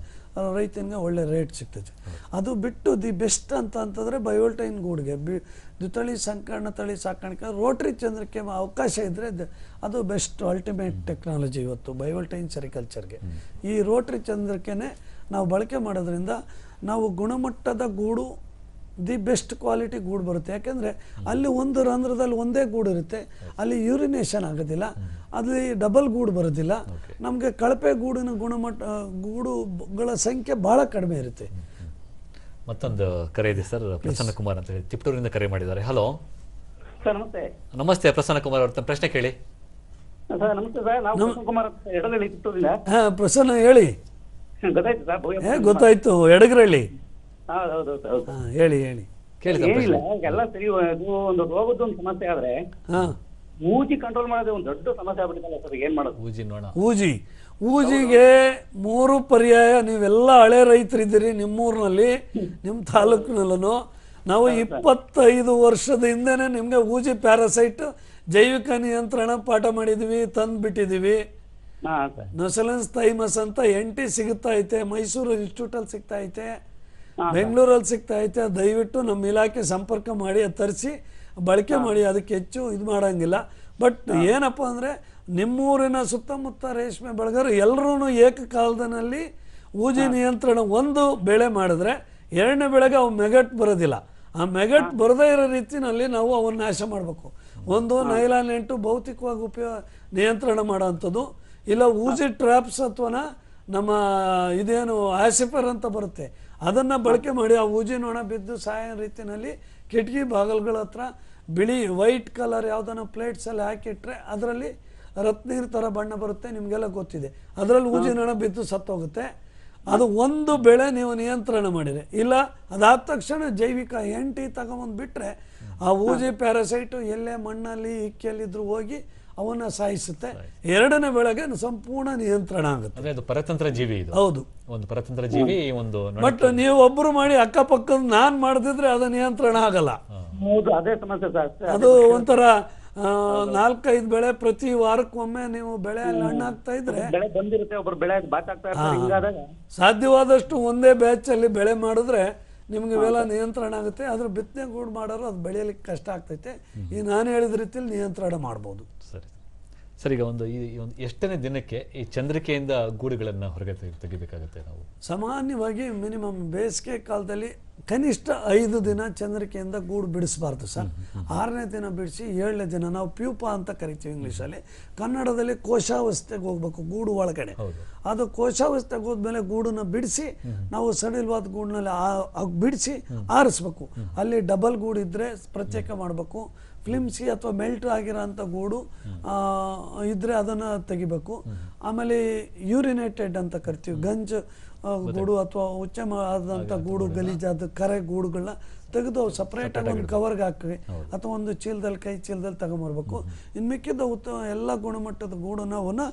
ರೈತನಿಗೆ ಒಳ್ಳೆ ರೇಟ್ ಸಿಗ್ತದೆ. ಅದು ಬಿಟ್ಟು ದಿ ಬೆಸ್ಟ್ ಅಂತ ಅಂತಂದರೆ ಬಯೋಲ್ಟೈನ್ ಗೂಡಿಗೆ. ಬಿ ದ್ವಿತಳಿ ಸಂಕರ್ಣ, ತಳಿ ಸಾಕಾಣಿಕೆ, ರೋಟ್ರಿ ಚಂದ್ರಕ್ಕೆ ಅವಕಾಶ ಇದ್ದರೆ ಅದು ಬೆಸ್ಟ್ ಅಲ್ಟಿಮೇಟ್ ಟೆಕ್ನಾಲಜಿ ಇವತ್ತು ಬಯೋಲ್ಟೈನ್ ಸೆರಿಕಲ್ಚರ್ಗೆ ಈ ರೋಟ್ರಿ ಚಂದ್ರಿಕೆನೇ ನಾವು ಬಳಕೆ ಮಾಡೋದ್ರಿಂದ ನಾವು ಗುಣಮಟ್ಟದ ಗೂಡು ದಿ ಬೆಸ್ಟ್ ಕ್ವಾಲಿಟಿ ಗೂಡು ಬರುತ್ತೆ. ಯಾಕೆಂದರೆ ಅಲ್ಲಿ ಒಂದು ರಂಧ್ರದಲ್ಲಿ ಒಂದೇ ಗೂಡು ಇರುತ್ತೆ. ಅಲ್ಲಿ ಯೂರಿನೇಷನ್ ಆಗೋದಿಲ್ಲ. ಅಲ್ಲಿ ಡಬಲ್ ಗೂಡು ಬರೋದಿಲ್ಲ. ನಮಗೆ ಕಳಪೆ ಗೂಡಿನ ಗುಣಮಟ್ಟ ಗೂಡುಗಳ ಸಂಖ್ಯೆ ಭಾಳ ಕಡಿಮೆ ಇರುತ್ತೆ. ಮತ್ತೊಂದು ಕರೆ ಇದೆ ಸರ್ ಪ್ರಸನ್ನ ಕುಮಾರ್ ಅಂತ ಹೇಳಿ. ತಿಪ್ಟೂರಿಂದ ಕರೆ ಮಾಡಿದ್ದಾರೆ. ಹಲೋ ಸರ್ ನಮಸ್ತೆ. ನಮಸ್ತೆ ಪ್ರಸನ್ನ ಕುಮಾರ್ ಅವ್ರ ಪ್ರಶ್ನೆ ಕೇಳಿ. ಸರ್ ನಮಸ್ತೆ ಸರ್. ನಾವು ಪ್ರಸನ್ನ ಕುಮಾರ್ ಪ್ರಸನ್ನ ಹೇಳಿ. [laughs] ಗೊತ್ತಾಯ್ತು ಗೊತ್ತಾಯ್ತು. ಎಡಗರಳ್ಳಿ ಹೌದು ಹೌದು ಹೌದು ಹೌದು. ಹೇಳಿ ಹೇಳಿ. ಕೇಳಿ ತಮ್ಮ ಏನಿಲ್ಲ ಎಲ್ಲ ಸರಿ ಅದು ಒಂದು ರೋಗದ ಒಂದು ಸಮಸ್ಯೆ ಆದ್ರೆ ಹಾಂ. ಮೂಜಿ ಕಂಟ್ರೋಲ್ ಮಾಡೋದೇ ಒಂದು ದೊಡ್ಡ ಸಮಸ್ಯೆ ಆಗ್ಬಿಟ್ಟಿದೆ ಸರ್ ಏನ್ ಮಾಡೋದು? ಊಜಿ. ನೋಡ ಊಜಿ ಊಜಿಗೆ ಮೂರು ಪರ್ಯಾಯ ನೀವೆಲ್ಲ ಹಳೆ ರೈತರಿದ್ದೀರಿ ನಿಮ್ಮೂರಿನಲ್ಲಿ [laughs] ನಿಮ್ಮ ತಾಲೂಕಿನಲ್ಲೂ. ನಾವು ಇಪ್ಪತ್ತೈದು ವರ್ಷದ ಹಿಂದೆನೆ ನಿಮಗೆ ಊಜಿ ಪ್ಯಾರಾಸೈಟ್ ಜೈವಿಕ ನಿಯಂತ್ರಣ ಪಾಠ ಮಾಡಿದ್ವಿ ತಂದು ಬಿಟ್ಟಿದ್ದೀವಿ ನೊಸಲೆನ್ಸ್ ಥೈಮಸ್ ಅಂತ ಎಂಟಿ ಸಿಗುತ್ತಾ ಐತೆ ಮೈಸೂರು ಇನ್ಸ್ಟಿಟ್ಯೂಟಲ್ಲಿ ಸಿಗ್ತಾ ಐತೆ ಬೆಂಗಳೂರಲ್ಲಿ ಸಿಗ್ತಾ ಐತೆ ದಯವಿಟ್ಟು ನಮ್ಮ ಇಲಾಖೆ ಸಂಪರ್ಕ ಮಾಡಿ ಅದು ತರಿಸಿ ಬಳಕೆ ಮಾಡಿ ಅದಕ್ಕೆ ಹೆಚ್ಚು ಇದು ಮಾಡೋಂಗಿಲ್ಲ. ಬಟ್ ಏನಪ್ಪ ಅಂದರೆ ನಿಮ್ಮೂರಿನ ಸುತ್ತಮುತ್ತ ರೇಷ್ಮೆ ಬೆಳೆಗಾರರು ಎಲ್ಲರೂ ಏಕಕಾಲದಲ್ಲಿ ಊಜಿ ನಿಯಂತ್ರಣ ಒಂದು ಬೆಳೆ ಮಾಡಿದ್ರೆ ಎರಡನೇ ಬೆಳೆಗೆ ಅವು ಮೆಗಟ್ ಬರೋದಿಲ್ಲ. ಆ ಮೆಗಟ್ ಬರದೇ ಇರೋ ರೀತಿಯಲ್ಲಿ ನಾವು ಅವನ್ನ ನಾಶ ಮಾಡಬೇಕು. ಒಂದು ನೈಲಾನ್ ಎಂಟು ಭೌತಿಕವಾಗಿ ಉಪಯೋಗ ನಿಯಂತ್ರಣ ಮಾಡೋವಂಥದ್ದು. ಇಲ್ಲ ಊಜಿ ಟ್ರ್ಯಾಪ್ಸ್ ಅಥವಾ ನಮ್ಮ ಇದೇನು ಆಸಿಫರ್ ಅಂತ ಬರುತ್ತೆ. ಅದನ್ನು ಬಳಕೆ ಮಾಡಿ ಆ ಊಜಿ ನೊಣ ಬಿದ್ದು ಸಾಯೋ ರೀತಿಯಲ್ಲಿ ಕಿಟಕಿ ಬಾಗಲ್ಗಳ ಹತ್ರ ಬಿಳಿ ವೈಟ್ ಕಲರ್ ಯಾವುದನ್ನ ಪ್ಲೇಟ್ಸಲ್ಲಿ ಹಾಕಿಟ್ರೆ ಅದರಲ್ಲಿ ರತ್ನೀರ್ ಥರ ಬಣ್ಣ ಬರುತ್ತೆ ನಿಮಗೆಲ್ಲ ಗೊತ್ತಿದೆ. ಅದರಲ್ಲಿ ಊಜಿ ನೊಣ ಬಿದ್ದು ಸತ್ತೋಗುತ್ತೆ. ಅದು ಒಂದು ಬೆಳೆ ನೀವು ನಿಯಂತ್ರಣ ಮಾಡಿರಿ ಇಲ್ಲ ಅದಾದ ತಕ್ಷಣ ಜೈವಿಕ ಎಂಟಿ ತಗೊಂಬಂದು ಬಿಟ್ಟರೆ ಆ ಊಜಿ ಪ್ಯಾರಾಸೈಟು ಎಲ್ಲೇ ಮಣ್ಣಲ್ಲಿ ಇಕ್ಕಿಯಲ್ಲಿದ್ದರೂ ಹೋಗಿ ಅವನ್ನ ಸಾಯಿಸುತ್ತೆ. ಎರಡನೇ ಬೆಳೆಗೆ ಸಂಪೂರ್ಣ ನಿಯಂತ್ರಣ ಆಗುತ್ತೆ. ಅಂದ್ರೆ ಅದು ಪರತಂತ್ರ ಜೀವಿ ಇದು. ಹೌದು. ಒಂದು ಪರತಂತ್ರ ಜೀವಿ ಒಂದು ಬಟ್ ನೀವು ಒಬ್ರು ಮಾಡಿ ಅಕ್ಕಪಕ್ಕದ ನಾನ್ ಮಾಡದಿದ್ರೆ ಅದು ನಿಯಂತ್ರಣ ಆಗಲ್ಲ. ಹೌದು ಅದೇ ಸಮಸ್ಯೆ ಸರ್. ಅದು ಒಂಥರ ಆ, ನಾಲ್ಕೈದು ಬೆಳೆ ಪ್ರತಿ ವಾರಕ್ಕೊಮ್ಮೆ ನೀವು ಬೆಳೆ ಹಣ್ಣಾಗ್ತಾ ಇದ್ರೆ ಸಾಧ್ಯವಾದಷ್ಟು ಒಂದೇ ಬ್ಯಾಚ್ ಅಲ್ಲಿ ಬೆಳೆ ಮಾಡಿದ್ರೆ ನಿಮ್ಗೆ ಇವೆಲ್ಲ ನಿಯಂತ್ರಣ ಆಗುತ್ತೆ ಅದ್ರ ಬಿತ್ತನೆ ಗೂಡು ಮಾಡೋರು ಅದು ಬೆಳೆಯಲಿಕ್ಕೆ ಕಷ್ಟ ಆಗ್ತೈತೆ. ಈ ನಾನು ಹೇಳಿದ ರೀತಿಯಲ್ಲಿ ನಿಯಂತ್ರಣ ಮಾಡ್ಬೋದು. ಸರಿ. ಸರ್ ಈಗ ಒಂದು ಈ ಒಂದು ಎಷ್ಟನೇ ದಿನಕ್ಕೆ ಈ ಚಂದ್ರಿಕೆಯಿಂದ ಗೂಡುಗಳನ್ನು ಹೊರಗೆ ತೆಗೆ ತೆಗಿಬೇಕಾಗುತ್ತೆ ನಾವು? ಸಾಮಾನ್ಯವಾಗಿ ಮಿನಿಮಮ್ ಬೇಸಿಗೆ ಕಾಲದಲ್ಲಿ ಕನಿಷ್ಠ ಐದು ದಿನ ಚಂದ್ರಿಕೆಯಿಂದ ಗೂಡು ಬಿಡಿಸಬಾರ್ದು ಸರ್. ಆರನೇ ದಿನ ಬಿಡಿಸಿ ಏಳನೇ ದಿನ ನಾವು ಪ್ಯೂಪ ಅಂತ ಕರಿತೀವಿ ಇಂಗ್ಲೀಷಲ್ಲಿ. ಕನ್ನಡದಲ್ಲಿ ಕೋಶಾವಸ್ಥೆಗೆ ಹೋಗ್ಬೇಕು ಗೂಡು ಒಳಗಡೆ. ಅದು ಕೋಶಾವಸ್ಥೆಗೆ ಹೋದ್ಮೇಲೆ ಗೂಡನ್ನ ಬಿಡಿಸಿ ನಾವು ಸಡಿಲವಾದ ಗೂಡಿನಲ್ಲಿ ಬಿಡಿಸಿ ಆರಿಸ್ಬೇಕು. ಅಲ್ಲಿ ಡಬಲ್ ಗೂಡು ಇದ್ದರೆ ಪ್ರತ್ಯೇಕ ಮಾಡಬೇಕು. ಫ್ಲಿಮ್ಸಿ ಅಥವಾ ಮೆಲ್ಟ್ ಆಗಿರೋಂಥ ಗೂಡು ಇದ್ದರೆ ಇದ್ರೆ ಅದನ್ನು ತೆಗಿಬೇಕು. ಆಮೇಲೆ ಯೂರಿನೇಟೆಡ್ ಅಂತ ಕರಿತೀವಿ. ಗಂಜ್ ಗೂಡು ಅಥವಾ ಉಚ್ಚಮ ಆದಂಥ ಗೂಡು ಗಲೀಜಾದ ಕರೆ ಗೂಡುಗಳನ್ನ ತೆಗೆದು ಸಪ್ರೇಟಾಗಿ ಒಂದು ಕವರ್ಗೆ ಹಾಕಿ ಅಥವಾ ಒಂದು ಚೀಲದಲ್ಲಿ ಕೈ ಚೀಲದಲ್ಲಿ ತಗೊಂಬರ್ಬೇಕು. ಇನ್ನು ಮಿಕ್ಕಿದ ಉತ್ತಮ ಎಲ್ಲ ಗುಣಮಟ್ಟದ ಗೂಡನ್ನು ಅವನ್ನ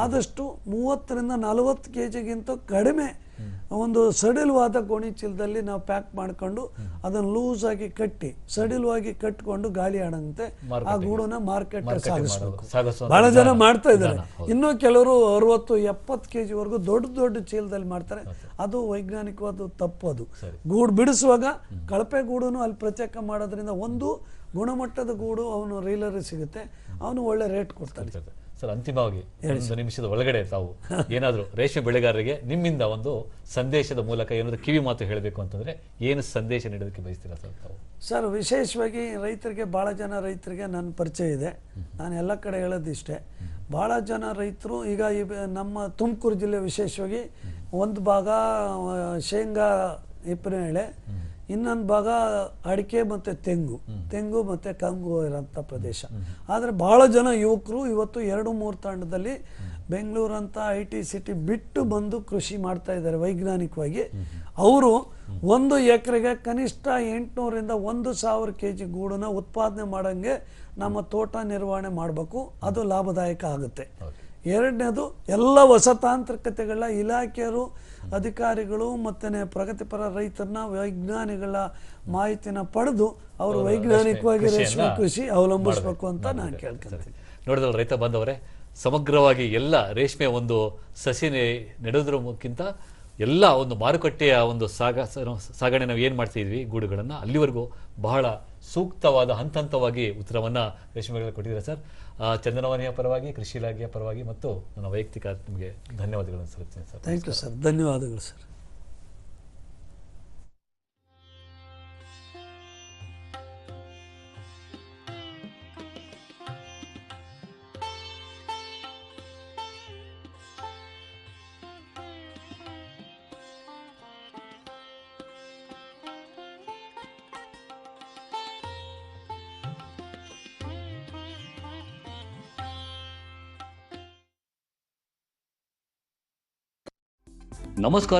ಆದಷ್ಟು ಮೂವತ್ತರಿಂದ ನಲವತ್ತು ಕೆ ಜಿಗಿಂತ ಕಡಿಮೆ ಒಂದು ಸಡಿಲವಾದ ಗೋಣಿ ಚೀಲದಲ್ಲಿ ನಾವು ಪ್ಯಾಕ್ ಮಾಡ್ಕೊಂಡು ಅದನ್ನು ಲೂಸ್ ಆಗಿ ಕಟ್ಟಿ ಸಡಿಲವಾಗಿ ಕಟ್ಕೊಂಡು ಗಾಳಿ ಆಡಂತೆ ಆ ಗೂಡನ್ನ ಮಾರ್ಕೆಟ್ ಸಾಗಿಸ್ಬೇಕು. ಬಹಳ ಜನ ಮಾಡ್ತಾ ಇದ್ದಾರೆ. ಇನ್ನೂ ಕೆಲವರು ಅರವತ್ತು ಎಪ್ಪತ್ತು ಕೆ ಜಿವರೆಗೂ ದೊಡ್ಡ ದೊಡ್ಡ ಚೀಲದಲ್ಲಿ ಮಾಡ್ತಾರೆ. ಅದು ವೈಜ್ಞಾನಿಕವಾದ ತಪ್ಪು ಅದು. ಗೂಡು ಬಿಡಿಸುವಾಗ ಕಳಪೆ ಗೂಡನ್ನು ಅಲ್ಲಿ ಪ್ರತ್ಯೇಕ ಮಾಡೋದ್ರಿಂದ ಒಂದು ಗುಣಮಟ್ಟದ ಗೂಡು ಅವನು ರೀಲರ್ ಸಿಗುತ್ತೆ. ಅವನು ಒಳ್ಳೆ ರೇಟ್ ಕೊಡ್ತಾನೆ. ಸರ್, ಅಂತಿಮವಾಗಿ ಒಂದು ನಿಮಿಷದ ಒಳಗಡೆ ತಾವು ಏನಾದರೂ ರೇಷ್ಮೆ ಬೆಳೆಗಾರರಿಗೆ ನಿಮ್ಮಿಂದ ಒಂದು ಸಂದೇಶದ ಮೂಲಕ ಏನಾದರೂ ಕಿವಿ ಮಾತು ಹೇಳಬೇಕು ಅಂತಂದರೆ ಏನು ಸಂದೇಶ ನೀಡೋದಕ್ಕೆ ಬಯಸ್ತೀರಾ ಸರ್ ತಾವು? ಸರ್ ವಿಶೇಷವಾಗಿ ರೈತರಿಗೆ ಭಾಳ ಜನ ರೈತರಿಗೆ ನನ್ನ ಪರಿಚಯ ಇದೆ. ನಾನು ಎಲ್ಲ ಕಡೆ ಹೇಳೋದಿಷ್ಟೇ. ಭಾಳ ಜನ ರೈತರು ಈಗ ಈ ನಮ್ಮ ತುಮಕೂರು ಜಿಲ್ಲೆ ವಿಶೇಷವಾಗಿ ಒಂದು ಭಾಗ ಶೇಂಗಾ ಇಪ್ಪನೇಳೆ ಇನ್ನೊಂದು ಭಾಗ ಅಡಿಕೆ ಮತ್ತು ತೆಂಗು. ತೆಂಗು ಮತ್ತು ಕಂಗು ಇರೋಂಥ ಪ್ರದೇಶ. ಆದರೆ ಭಾಳ ಜನ ಯುವಕರು ಇವತ್ತು ಎರಡು ಮೂರು ತಾಂಡದಲ್ಲಿ ಬೆಂಗಳೂರಂಥ ಐ ಟಿ ಸಿಟಿ ಬಿಟ್ಟು ಬಂದು ಕೃಷಿ ಮಾಡ್ತಾ ಇದ್ದಾರೆ ವೈಜ್ಞಾನಿಕವಾಗಿ. ಅವರು ಒಂದು ಎಕರೆಗೆ ಕನಿಷ್ಠ ಎಂಟುನೂರಿಂದ ಒಂದು ಸಾವಿರ ಕೆ ಜಿ ಗೂಡನ್ನ ಉತ್ಪಾದನೆ ಮಾಡೋಂಗೆ ನಮ್ಮ ತೋಟ ನಿರ್ವಹಣೆ ಮಾಡಬೇಕು. ಅದು ಲಾಭದಾಯಕ ಆಗುತ್ತೆ. ಎರಡನೇದು ಎಲ್ಲ ಹೊಸ ತಾಂತ್ರಿಕತೆಗಳ ಇಲಾಖೆಯರು ಅಧಿಕಾರಿಗಳು ಮತ್ತು ಪ್ರಗತಿಪರ ರೈತರನ್ನ ವೈಜ್ಞಾನಿಗಳ ಮಾಹಿತಿನ ಪಡೆದು ಅವರು ವೈಜ್ಞಾನಿಕವಾಗಿ ರೇಷ್ಮೆ ಕೃಷಿ ಅವಲಂಬಿಸಬೇಕು ಅಂತ ನಾನು ಕೇಳ್ಕೊತೀನಿ. ನೋಡಿದ್ರೆ ರೈತ ಬಂದವರೇ ಸಮಗ್ರವಾಗಿ ಎಲ್ಲ ರೇಷ್ಮೆ ಒಂದು ಸಸಿ ನೆಡೋದ್ರಕ್ಕಿಂತ ಎಲ್ಲ ಒಂದು ಮಾರುಕಟ್ಟೆಯ ಒಂದು ಸಾಗ ಸಾಗಣೆ ನಾವು ಏನು ಮಾಡ್ತಿದ್ವಿ ಗೂಡುಗಳನ್ನು ಅಲ್ಲಿವರೆಗೂ ಬಹಳ ಸೂಕ್ತವಾದ ಹಂತ ಹಂತವಾಗಿ ಉತ್ತರವನ್ನು ರೇಷ್ಮೆಗಳಿಗೆ ಕೊಟ್ಟಿದ್ದೀರಾ ಸರ್? ಚಂದನವನಿಯ ಪರವಾಗಿ, ಕೃಷಿ ಇಲಾಖೆಯ ಪರವಾಗಿ ಮತ್ತು ನನ್ನ ವೈಯಕ್ತಿಕ ನಿಮಗೆ ಧನ್ಯವಾದಗಳನ್ನು ಸಲ್ಲಿಸ್ತೀನಿ ಸರ್. ಥ್ಯಾಂಕ್ ಯು ಸರ್ ಧನ್ಯವಾದಗಳು ಸರ್ ನಮಸ್ಕಾರ